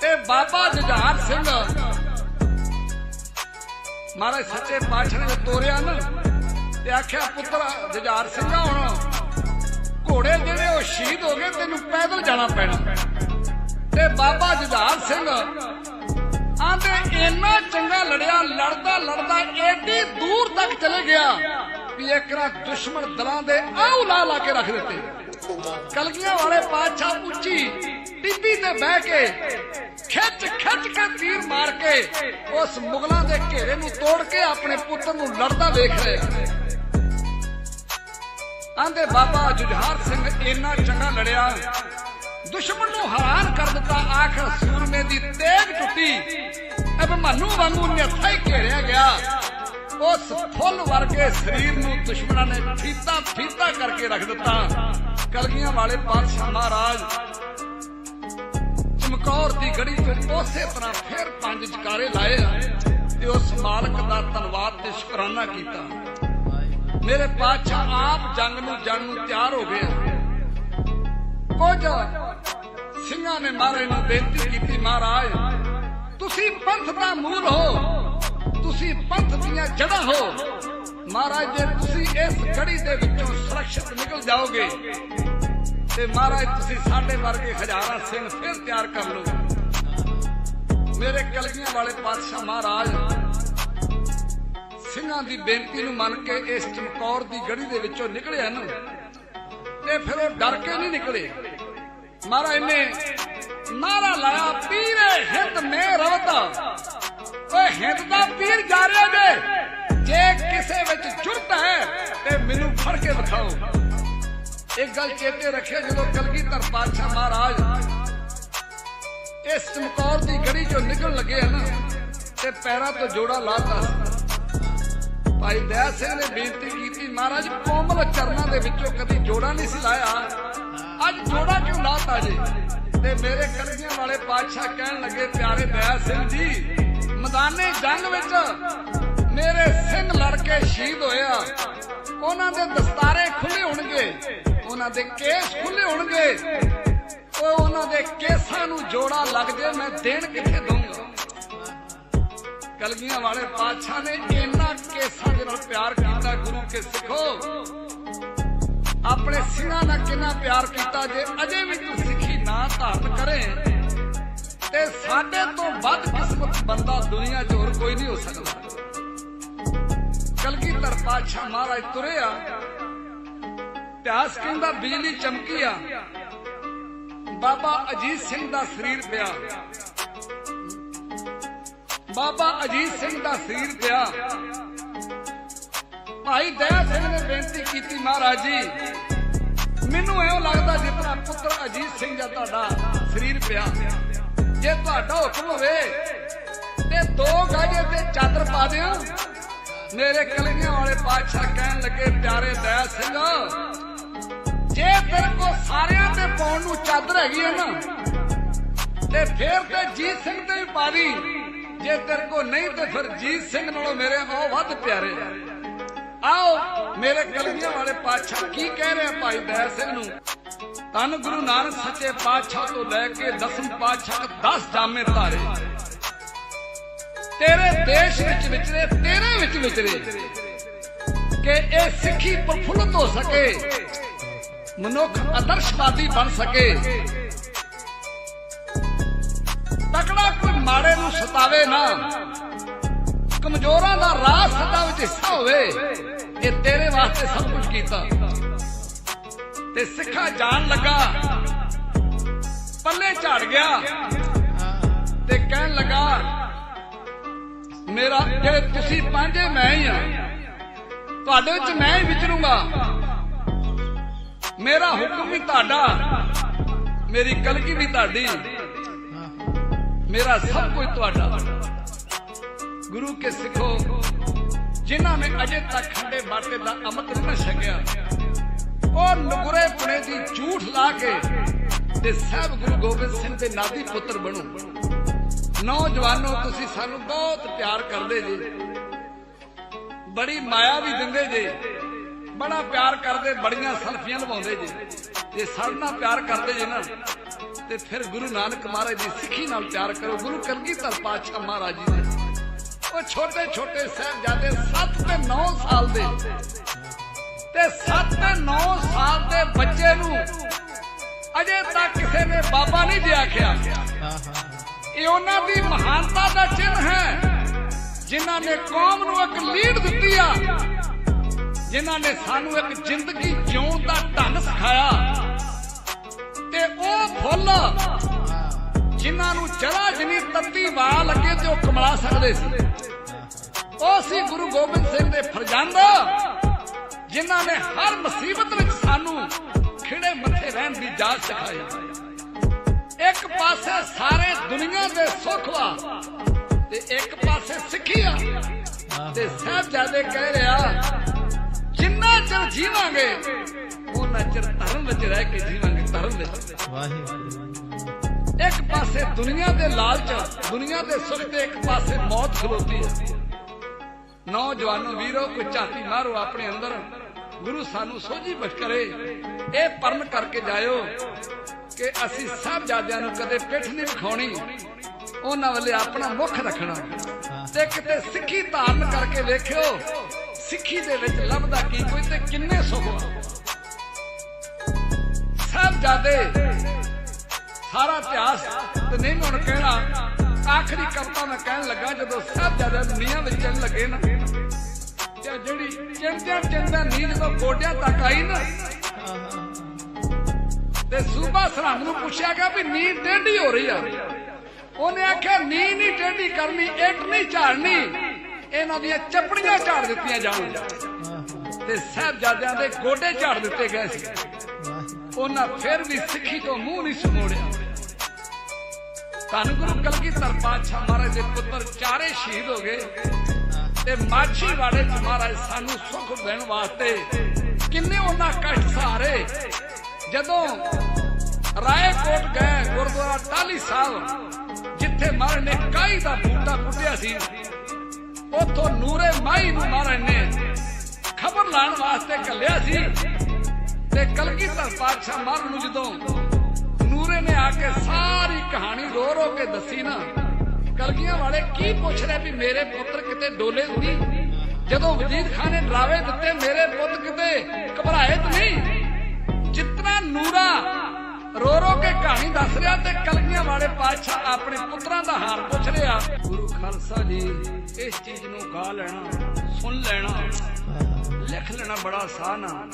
ਤੇ ਬਾਬਾ ਜੁਝਾਰ ਸਿੰਘ। ਮਹਾਰਾਜ ਸੱਚੇ ਪਾਤਸ਼ਾਹ ਨੇ ਤੋਰਿਆ ਨਾ, ਤੇ ਆਖਿਆ, ਪੁੱਤਰ, ਜੁਝਾਰ ਸਿੰਘਾ, ਹੁਣ ਘੋੜੇ ਜਿਹੜੇ ਉਹ ਸ਼ਹੀਦ ਹੋ ਗਏ, ਤੈਨੂੰ ਪੈਦਲ ਜਾਣਾ ਪੈਣਾ। ਤੇ ਬਾਬਾ ਜੁਝਾਰ ਸਿੰਘ ਆਂਦੇ ਇੰਨਾ ਚੰਗਾ ਲੜਿਆ, ਲੜਦਾ ਲੜਦਾ ਏਡੀ ਦੂਰ ਤੱਕ ਚਲੇ ਗਿਆ। ਵੀ ਇੱਕਰਾ ਦੁਸ਼ਮਣ ਦਲਾਂ ਦੇ ਆਉ ਲਾ ਲਾ ਕੇ ਰੱਖ ਦਿੱਤੇ। ਕਲਗੀਆਂ ਵਾਲੇ ਪਾਤਸ਼ਾਹ ਉੱਚੀ ਟਿੱਬੀ ਤੇ ਬਹਿ ਕੇ ਖਿੱਚ ਖਿੱਚ ਕੇ ਤੀਰ ਮਾਰ ਕੇ ਉਸ ਮੁਗਲਾਂ ਦੇ ਘੇਰੇ ਨੂੰ ਤੋੜ ਕੇ ਆਪਣੇ ਪੁੱਤਰ ਨੂੰ ਲੜਦਾ ਵੇਖ ਰਹੇ ਆਂਦੇ ਬਾਬਾ ਜੁਝਾਰ ਸਿੰਘ ਇੰਨਾ ਚੰਗਾ ਲੜਿਆ। ਦੁਸ਼ਮਣ ਨੂੰ ਹੈਰਾਨ ਕਰ ਦਿੱਤਾ। ਆਖਰ ਸੂਰਮੇ ਦੀ ਤੇਗ ਟੁੱਟੀ। ਅਬ ਮਨੂ ਵਾਂਗੂ ਨਿਹੱਥਾ ਹੀ ਘੇਰਿਆ ਗਿਆ। ਉਸ ਫੁੱਲ ਵਰਗੇ ਸਰੀਰ ਨੂੰ ਦੁਸ਼ਮਣਾਂ ਨੇ ਫੀਤਾ ਫੀਤਾ ਕਰਕੇ ਰੱਖ ਦਿੱਤਾ। ਕਲਗੀਆਂ ਵਾਲੇ ਪਾਤਸ਼ਾਹ ਮਹਾਰਾਜ ਚਮਕੌਰ ਦੀ ਗੜੀ ਤੋਂ ਉਸੇ ਤਰ੍ਹਾਂ ਫਿਰ ਪੰਜ ਜਕਾਰੇ ਲਾਏ ਤੇ ਉਸ ਮਾਲਕ ਦਾ ਧੰਨਵਾਦ ਤੇ ਸ਼ੁਕਰਾਨਾ ਕੀਤਾ। ਮੇਰੇ ਪਾਤਸ਼ਾਹ ਆਪ ਜੰਗ ਨੂੰ ਜਾਣ ਨੂੰ ਤਿਆਰ ਹੋ ਗਏ। ਆ। ਕੁਝ ਸਿੰਘਾਂ ਨੇ ਮਹਾਰਾਜ ਨੂੰ ਬੇਨਤੀ ਕੀਤੀ, ਮਹਾਰਾਜ, ਤੁਸੀਂ ਪੰਥ ਦਾ ਮੂਲ ਹੋ। ਤੁਸੀਂ ਪੰਥ ਦੀਆਂ ਜੜ੍ਹਾਂ ਹੋ। ਮਹਾਰਾਜ ਜੇ ਤੁਸੀਂ ਇਸ ਕੜੀ ਦੇ ਵਿੱਚੋਂ ਸੁਰੱਖਿਅਤ ਨਿਕਲ ਜਾਓਗੇ। ਤੇ ਮਹਾਰਾਜ, ਤੁਸੀਂ ਸਾਡੇ ਵਰਗੇ ਹਜ਼ਾਰਾਂ ਸਿੰਘ ਫਿਰ ਤਿਆਰ ਕਰ ਲਓ। ਮੇਰੇ ਕਲਗੀਆਂ ਵਾਲੇ ਪਾਤਸ਼ਾਹ ਮਹਾਰਾਜ, ਸਿੰਘਾਂ ਦੀ ਬੇਨਤੀ ਨੂੰ ਮੰਨ ਕੇ ਇਸ ਚਮਕੌਰ ਦੀ ਗੜੀ ਦੇ ਵਿੱਚੋਂ ਨਿਕਲਿਆ ਹਨ। ਤੇ ਫਿਰ ਉਹ ਡਰ ਕੇ ਨਹੀਂ ਨਿਕਲੇ। ਮਹਾਰਾਜ ਨੇ ਨਾਰਾ ਲਾਇਆ, ਪੀਰੇ ਹਿੰਦ ਮੇ ਰਵਤਾ ਓਏ ਹਿੰਦ ਦਾ ਪੀਰ ਜਾ ਰਿਹਾ ਜੇ। ਕਿਸੇ ਵਿੱਚ ਜੁਰਤ ਹੈ, ਤੇ ਮੈਨੂੰ ਫੜ ਕੇ ਵਿਖਾਓ ਇੱਕ ਗੱਲ ਚੇਤੇ ਰੱਖਿਓ, ਜਦੋਂ ਕਲਗੀਧਰ ਪਾਤਸ਼ਾਹ ਮਹਾਰਾਜ ਇਸ ਚਮਕੌਰ ਦੀ ਗੜੀ ਚੋਂ ਨਿਕਲਣ ਲੱਗੇ ਹਨ, ਤੇ ਪੈਰਾਂ ਤੋਂ ਜੋੜਾ ਲਾਤਾ। ਭਾਈ ਦਇਆ ਸਿੰਘ ਨੇ ਬੇਨਤੀ ਕੀਤੀ, ਮਹਾਰਾਜ, ਕੋਮਲ ਚਰਨਾਂ ਦੇ ਵਿੱਚੋਂ ਕਦੀ ਜੋੜਾ ਨਹੀਂ ਸੀ ਲਾਇਆ। ਅੱਜ ਜੋੜਾ ਕਿਉਂ ਲਾਤਾ ਜੀ? ਤੇ ਮੇਰੇ ਕਲਗੀਆਂ ਵਾਲੇ ਪਾਤਸ਼ਾਹ ਕਹਿਣ ਲੱਗੇ, ਪਿਆਰੇ ਦਇਆ ਸਿੰਘ ਜੀ ਮੈਦਾਨੇ ਜੰਗ ਵਿੱਚ ਮੇਰੇ ਸਿੰਘ ਲੜ ਕੇ ਸ਼ਹੀਦ ਹੋਇਆ। ਉਹਨਾਂ ਦੇ ਦਸਤਾਰੇ ਖੁੱਲੇ ਹੋਣਗੇ, ਉਹਨਾਂ ਦੇ ਕੇਸ ਖੁੱਲੇ ਹੋਣਗੇ। ਉਹ ਉਹਨਾਂ ਦੇ ਕੇਸਾਂ ਨੂੰ ਜੋੜਾ ਲੱਗ ਜੇ ਮੈਂ ਦੇਣ ਕਿੱਥੇ ਦਊਂਗਾ? ਕਲਗੀਆਂ ਵਾਲੇ ਪਾਤਸ਼ਾਹ ਨੇ ਇੰਨਾ ਕੇਸਾਂ ਦੇ ਨਾਲ ਪਿਆਰ ਕੀਤਾ, ਗੁਰੂ ਕੇ ਸਿੱਖੋ। ਆਪਣੇ ਸਿੰਘਾਂ ਨਾਲ ਕਿੰਨਾ ਪਿਆਰ ਕੀਤਾ, ਜੇ ਅਜੇ ਵੀ ਤੂੰ ਸਿੱਖੀ ਨਾ ਧਾਰਨ ਕਰੇ ਤੇ ਸਾਡੇ ਤੋਂ ਵੱਧ ਕਿਸਮਤ ਬੰਦਾ ਦੁਨੀਆ 'ਚ ਹੋਰ ਕੋਈ ਨਹੀਂ ਹੋ ਸਕਦਾ। ਕਲਗੀਧਰ ਪਾਤਸ਼ਾਹ ਮਹਾਰਾਜ ਤੁਰਿਆ ਇਤਿਹਾਸ ਕਹਿੰਦਾ ਬਿਜਲੀ ਚਮਕੀ ਆ। ਬਾਬਾ ਅਜੀਤ ਸਿੰਘ ਦਾ ਸਰੀਰ ਪਿਆ। ਬਾਬਾ ਅਜੀਤ ਸਿੰਘ ਦਾ ਸਰੀਰ ਪਿਆ। ਭਾਈ ਦਇਆ ਸਿੰਘ ਨੇ ਬੇਨਤੀ ਕੀਤੀ ਮਹਾਰਾਜ ਜੀ, ਮੈਨੂੰ ਐਂ ਲੱਗਦਾ ਜਿਤਨਾ ਪੁੱਤਰ ਅਜੀਤ ਸਿੰਘ ਦਾ ਤੁਹਾਡਾ ਸਰੀਰ ਪਿਆ। ਜੇ ਤੁਹਾਡਾ ਹੁਕਮ ਹੋਵੇ ਤੇ ਦੋ ਗਾਜੇ ਤੇ ਚਾਦਰ ਪਾ ਦਿਓ। ਮੇਰੇ ਕਲਗੀਆਂ ਵਾਲੇ ਬਾਦਸ਼ਾਹ ਕਹਿਣ ਲੱਗੇ, ਪਿਆਰੇ ਦਇਆ ਸਿੰਘ, ਜੇ ਤੇਰੇ ਕੋ ਸਾਰਿਆਂ ਤੇ ਪਾਉਣ ਨੂੰ ਚਾਦਰ ਹੈਗੀ ਹੈ ਨਾ, ਤੇ ਫੇਰ ਤੇ ਜੀਤ ਸਿੰਘ ਤੇ ਵੀ ਪਾ ਦੀ। ਜੇ ਤੇਰੇ ਕੋ ਨਹੀਂ ਤੇ ਫਿਰ ਜੀਤ ਸਿੰਘ ਨਾਲੋਂ ਮੇਰੇ ਉਹ ਵੱਧ ਪਿਆਰੇ ਆਓ, ਮੇਰੇ ਕਲਗੀਆਂ ਵਾਲੇ ਪਾਤਸ਼ਾਹ ਕੀ ਕਹਿ ਰਿਹਾ ਭਾਈ ਦਇਆ ਸਿੰਘ ਨੂੰ? ਤਨ ਗੁਰੂ ਨਾਨਕ ਸੱਚੇ ਪਾਤਸ਼ਾਹ ਤੋਂ ਲੈ ਕੇ ਦਸਮ ਪਾਤਸ਼ਾਹ 10 ਜਾਮੇ ਧਾਰੇ। ਤੇਰੇ ਦੇਸ਼ ਵਿੱਚ ਵਿਚਰੇ, ਤੇਰੇ ਵਿੱਚ ਵਿਚਰੇ, ਕਿ ਇਹ ਸਿੱਖੀ ਪ੍ਰਫੁੱਲਤ ਹੋ ਸਕੇ, ਮਨੁੱਖ ਆਦਰਸ਼ਵਾਦੀ ਬਣ ਸਕੇ। ਤਕੜਾ ਕੋਈ ਮਾੜੇ ਨੂੰ ਸਤਾਵੇ ਨਾ, ਕਮਜ਼ੋਰਾਂ ਦਾ ਰਾਹ ਸਦਾ ਵਿੱਚ ਹਿੱਸਾ ਹੋਵੇ, ਇਹ ਤੇਰੇ ਵਾਸਤੇ ਸਭ ਕੁਝ ਕੀਤਾ। ਤੇ ਸਿੱਖਾ ਜਾਣ ਲੱਗਾ। ਪੱਲੇ ਝਾੜ ਗਿਆ ਤੇ ਕਹਿਣ ਲੱਗਾ, ਮੇਰਾ ਜੇ ਤੁਸੀਂ ਪਾਂਝੇ ਮੈਂ ਹੀ ਆ। ਤੁਹਾਡੇ ਵਿੱਚ ਮੈਂ ਹੀ ਵਿਚਰੂੰਗਾ। ਮੇਰਾ ਹੁਕਮ ਵੀ ਤੁਹਾਡਾ, ਮੇਰੀ ਕਲਗੀ ਵੀ ਤੁਹਾਡੀ। ਮੇਰਾ ਸਭ ਕੁਝ ਤੁਹਾਡਾ। ਗੁਰੂ ਕੇ ਸਿੱਖੋ, ਜਿਨ੍ਹਾਂ ਨੇ ਅਜੇ ਤੱਕ ਖੰਡੇ ਬਾਟੇ ਦਾ ਅਮਤ ਨਹੀਂ ਛਕਿਆ। ਉਹ ਨਗੁਰੇ ਪੁਣੇ ਦੀ ਝੂਠ ਲਾ ਕੇ ਤੇ ਸਹਿਬ ਗੁਰੂ ਗੋਬਿੰਦ ਸਿੰਘ ਦੇ ਨਾਦੀ ਪੁੱਤਰ ਬਣੋ। ਨੌਜਵਾਨੋ, ਤੁਸੀਂ ਸਾਨੂੰ ਬਹੁਤ ਪਿਆਰ ਕਰਦੇ ਜੀ। ਬੜੀ ਮਾਇਆ ਵੀ ਦਿੰਦੇ ਜੀ। ਬੜਾ ਪਿਆਰ ਕਰਦੇ, ਬੜੀਆਂ ਸਲਫੀਆਂ ਲਵਾਉਂਦੇ ਜੀ। ਜੇ ਸਾਡੇ ਨਾਲ ਪਿਆਰ ਕਰਦੇ ਜੇ ਨਾ, ਤੇ ਫਿਰ ਗੁਰੂ ਨਾਨਕ ਮਹਾਰਾਜ ਦੀ ਸਿੱਖੀ ਨਾਲ ਪਿਆਰ ਕਰੋ ਗੁਰੂ ਕਲਗੀਧਰ ਪਾਤਸ਼ਾਹ ਮਹਾਰਾਜ ਜੀ ਨੇ। ਉਹ ਛੋਟੇ ਛੋਟੇ ਸਾਹਿਬਜ਼ਾਦੇ 7 ਤੇ 9 ਸਾਲ ਦੇ ਤੇ 7-9 ਸਾਲ ਦੇ ਬੱਚੇ ਨੂੰ ਅਜੇ ਤੱਕ ਕਿਸੇ ਨੇ ਬਾਬਾ ਨਹੀਂ ਜੀ ਆਖਿਆ। ਇਹ ਉਹਨਾਂ ਦੀ ਮਹਾਨਤਾ ਦਾ ਚਿੰਨ੍ਹ ਹੈ। ਜਿਨ੍ਹਾਂ ਨੇ ਕੌਮ ਨੂੰ ਇੱਕ ਲੀਡ ਦਿੱਤੀ ਆ। ਜਿਨ੍ਹਾਂ ਨੇ ਸਾਨੂੰ ਇੱਕ ਜ਼ਿੰਦਗੀ ਜਿਉਣ ਦਾ ਢੰਗ ਸਿਖਾਇਆ। ਤੇ ਉਹ ਫੁੱਲ ਜਿਨ੍ਹਾਂ ਨੂੰ ਜਰਾ ਜਿਨੀ ਤੱਤੀ ਵਾਹ ਲੱਗੇ ਤੇ ਉਹ ਕਮਲਾ ਸਕਦੇ ਸੀ। ਉਹ ਸੀ ਗੁਰੂ ਗੋਬਿੰਦ ਸਿੰਘ ਦੇ ਫਰਜ਼ੰਦ। ਜਿਨ੍ਹਾਂ ਨੇ ਹਰ ਮੁਸੀਬਤ ਵਿੱਚ ਸਾਨੂੰ ਖਿੜੇ ਮੱਥੇ ਰਹਿਣ ਦੀ ਜਾਚ ਸਿਖਾਈ। ਇੱਕ ਪਾਸੇ ਸਾਰੇ ਦੁਨੀਆ ਦੇ ਸੁੱਖ ਵਾ ਤੇ ਇੱਕ ਪਾਸੇ ਸਿੱਖੀ ਆ। ਤੇ ਸਾਹਿਬਜ਼ਾਦੇ ਕਹਿ ਰਿਹਾ, ਜਿੰਨਾ ਚਿਰ ਜੀਵਾਂਗੇ, ਉਹਨਾਂ ਚਿਰ ਧਰਮ ਵਿੱਚ ਰਹਿ ਕੇ ਜੀਵਾਂਗੇ, ਧਰਮ ਵਿੱਚ। ਵਾਹਿਗੁਰੂ ਇੱਕ ਪਾਸੇ ਦੁਨੀਆ ਦੇ ਲਾਲਚ, ਦੁਨੀਆ ਦੇ ਸੁੱਖ ਤੇ ਇੱਕ ਪਾਸੇ ਮੌਤ ਖਲੋਤੀ ਹੈ ਨੌਜਵਾਨੋ ਵੀਰੋ, ਕੋਈ ਝਾਤੀ ਮਾਰੋ ਆਪਣੇ ਅੰਦਰ। ਗੁਰੂ ਸਾਨੂੰ ਸੋਝੀ ਬਖਸ਼ ਕਰੇ। ਇਹ ਪਰਨ ਕਰਕੇ ਜਾਇਓ ਕਿ ਅਸੀਂ ਸਭ ਜਾਦਿਆਂ ਨੂੰ ਕਦੇ ਪਿੱਠ ਨਹੀਂ ਵਿਖਾਉਣੀ। ਉਹਨਾਂ ਵੱਲੇ ਆਪਣਾ ਮੁੱਖ ਰੱਖਣਾ। ਤੇ ਕਿਤੇ ਸਿੱਖੀ ਧਾਰਨ ਕਰਕੇ ਵੇਖਿਓ, ਸਿੱਖੀ ਦੇ ਵਿੱਚ ਲੱਭਦਾ ਕੀ ਕੋਈ ਤੇ ਕਿੰਨੇ ਸੁਖ ਵਾ ਸਭ ਜਾਦੇ ਸਾਰਾ ਇਤਿਹਾਸ ਤੇ ਨਹੀਂ ਹੁਣ ਕਹਿਣਾ। ਆਖਰੀ ਕਵਿਤਾ ਮੈਂ ਕਹਿਣ ਲੱਗਾ ਜਦੋਂ ਸਭ ਜ਼ਿਆਦਾ ਦੁਨੀਆ ਵਿੱਚ ਚੱਲਣ ਲੱਗੇ ਨਾ। ਤੇ ਜਿਹੜੀ ਚਿੰਤਿਆ ਚਿੰਤਾ ਨੀ ਜਦੋਂ ਗੋਡਿਆਂ ਤੱਕ ਆਈ ਨਾ। ਤੇ ਸੂਬਾ ਸਰਹੰਦ ਨੂੰ ਪੁੱਛਿਆ ਗਿਆ ਵੀ ਨੀ ਟੇਢੀ ਹੋ ਰਹੀ ਆ। ਉਹਨੇ ਆਖਿਆ ਨੀ ਨਹੀਂ ਟੇਢੀ ਕਰਨੀ, ਇੱਟ ਨਹੀਂ ਝਾੜਨੀ, ਇਹਨਾਂ ਦੀਆਂ ਚੱਪੜੀਆਂ ਝਾੜ ਦਿੱਤੀਆਂ ਜਾਣ। ਤੇ ਸਾਹਿਬਜ਼ਾਦਿਆਂ ਦੇ ਗੋਡੇ ਝਾੜ ਦਿੱਤੇ ਗਏ ਸੀ। ਉਹਨਾਂ ਫਿਰ ਵੀ ਸਿੱਖੀ ਤੋਂ ਮੂੰਹ ਨਹੀਂ ਸਮੋੜਿਆ। ਧੰਨ ਗੁਰੂ ਕਲਗੀਧਰ ਪਾਤਸ਼ਾਹ ਮਹਾਰਾਜ ਦੇ ਪੁੱਤਰ ਚਾਰੇ ਸ਼ਹੀਦ ਹੋ ਗਏ। ਤੇ ਮਾਛੀ ਵਾੜੇ ਚ ਮਹਾਰਾਜ ਸਾਨੂੰ ਸੁੱਖ ਦੇਣ ਵਾਸਤੇ ਕਿੰਨੇ ਉਹਨਾਂ ਕਸ਼ਟ ਸਹਾਰੇ। ਜਦੋਂ ਰਾਏਕੋਟ ਗਏ ਗੁਰਦੁਆਰਾ ਟਾਲੀ ਸਾਹਿਬ ਜਿੱਥੇ ਮਹਾਰਾਜ ਨੇ ਕਾਈ ਦਾ ਬੂਟਾ ਪੁੱਟਿਆ ਸੀ, ਉਥੋਂ ਨੂਰੇ ਮਾਈ ਨੂੰ ਮਹਾਰਾਜ ਨੇ ਖਬਰ ਲਾਣ ਵਾਸਤੇ ਕੱਲਿਆ ਸੀ ਤੇ ਕਲਗੀਧਰ ਪਾਤਸ਼ਾਹ ਮਹਾਰਾਜ ਨੂੰ ਜਦੋਂ ਨੂਰੇ ਨੇ ਆ ਕੇ ਸਾਰੀ ਕਹਾਣੀ ਰੋ ਰੋ ਕੇ ਦੱਸੀ ਨਾ ਕਲਗੀਆਂ ਵਾਲੇ ਕੀ ਪੁੱਛ ਰਹੇ ਵੀ ਮੇਰੇ ਪੁੱਤਰ ਕਿਤੇ ਡੋਲੇ ਨਹੀਂ ਜਦੋਂ ਵਜ਼ੀਰ ਖਾਨ ਨੇ ਡਰਾਵੇ ਦਿੱਤੇ, ਮੇਰੇ ਪੁੱਤ ਕਿਤੇ ਘਬਰਾਏ ਤਾਂ ਨਹੀਂ? ਜਿਤਨਾ ਨੂਰਾ ਰੋ ਰੋ ਕੇ ਕਹਾਣੀ ਦੱਸ ਰਿਹਾ ਤੇ ਕਲਗੀਆਂ ਵਾਲੇ ਪਾਤਸ਼ਾਹ ਆਪਣੇ ਪੁੱਤਰਾਂ ਦਾ ਹਾਲ ਪੁੱਛ ਰਿਹਾ, ਗੁਰੂ ਖਾਲਸਾ ਜੀ, ਇਸ ਚੀਜ਼ ਨੂੰ ਗਾ ਲੈਣਾ, ਸੁਣ ਲੈਣਾ, ਲਿਖ ਲੈਣਾ ਬੜਾ ਆਸਾਨ ਆ,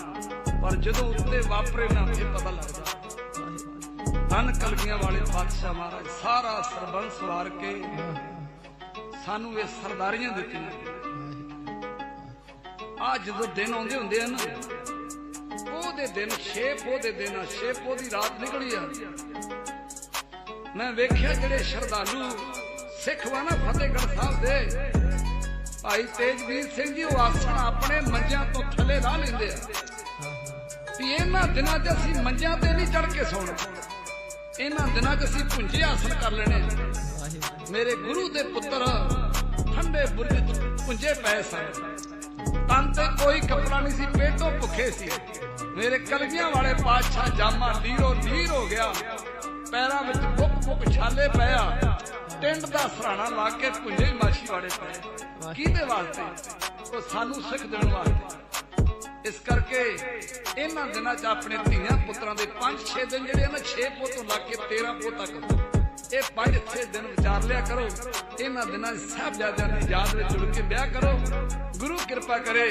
ਪਰ ਜਦੋਂ ਉੱਤੇ ਵਾਪਰੇ ਨਾ, ਫਿਰ ਪਤਾ ਲੱਗਦਾ। ਧੰਨ ਕਲਗੀਆਂ ਵਾਲੇ ਪਾਤਸ਼ਾਹ ਮਹਾਰਾਜ, ਸਾਰਾ ਸਰਬੰਸ ਵਾਰ ਕੇ ਸਾਨੂੰ ਇਹ ਸਰਦਾਰੀਆਂ ਦਿੱਤੀਆਂ। ਆ ਜਦੋਂ ਦਿਨ ਆਉਂਦੇ ਹੁੰਦੇ ਆ ਨਾ ਉਹਦੇ ਦਿਨ 6 ਪੋਹ ਦੇ ਦਿਨ 6 ਪੋਹ ਦੀ ਰਾਤ ਨਿਕਲੀ ਆ। ਮੈਂ ਵੇਖਿਆ ਜਿਹੜੇ ਸ਼ਰਧਾਲੂ ਸਿੱਖ ਵਾ ਨਾ ਫਤਿਹਗੜ੍ਹ ਸਾਹਿਬ ਦੇ ਭਾਈ ਤੇਜਵੀਰ ਸਿੰਘ ਜੀ, ਉਹ ਆਸਣ ਆਪਣੇ ਮੰਜਿਆਂ ਤੋਂ ਥੱਲੇ ਲਾ ਲੈਂਦੇ ਆ। ਵੀ ਇਹਨਾਂ ਦਿਨਾਂ 'ਚ ਅਸੀਂ ਮੰਜਿਆਂ ਤੇ ਨਹੀਂ ਚੜ ਕੇ ਸੌਣਾ। ਇਹਨਾਂ ਦਿਨਾਂ 'ਚ ਅਸੀਂ ਪੁੰਜੇ ਆਸਣ ਕਰ ਲੈਣੇ ਮੇਰੇ ਗੁਰੂ ਦੇ ਪੁੱਤਰ ਠੰਡੇ ਬੁਰਜ 'ਚ ਪੁੰਜੇ ਪਏ ਸਨ। ਤਨ ਤੇ ਕੋਈ ਕੱਪੜਾ ਨਹੀਂ ਸੀ, ਪੇਟੋਂ ਭੁੱਖੇ ਸੀ। ਮੇਰੇ ਕਲਗੀਆਂ ਵਾਲੇ ਪਾਤਸ਼ਾਹ ਜਾਮਾ ਲੀਰੋ ਲੀਰ ਹੋ ਗਿਆ। ਪੈਰਾਂ ਵਿੱਚ ਬੁੱਕ ਬੁੱਕ ਛਾਲੇ ਪਿਆ ਟਿੰਡ ਦਾ ਸਰਾਣਾ ਲਾ ਕੇ ਪੁੰਜੇ ਮਾਛੀ ਵਾਲੇ ਪਏ। ਕਿਹਦੇ ਵਾਸਤੇ? ਉਹ ਸਾਨੂੰ ਸਿੱਖ ਦੇਣ ਵਾਸਤੇ। ਇਸ ਕਰਕੇ ਇਹਨਾਂ ਦਿਨਾਂ 'ਚ ਆਪਣੇ ਧੀਆਂ ਪੁੱਤਰਾਂ ਦੇ 5-6 ਦਿਨ ਜਿਹੜੇ ਆ ਨਾ 6 ਪੁੱਤ ਤੋਂ ਲੱਗ ਕੇ 13 ਪੁੱਤ ਤੱਕ ਇਹ 5-6 ਦਿਨ ਵਿਚਾਰ ਲਿਆ ਕਰੋ। ਇਹਨਾਂ ਦਿਨਾਂ 'ਚ ਸਾਹਿਬਜ਼ਾਦਿਆਂ ਦੀ ਯਾਦ ਵਿੱਚ ਜੁੜ ਕੇ ਵਿਆਹ ਕਰੋ। ਗੁਰੂ ਕਿਰਪਾ ਕਰੇ।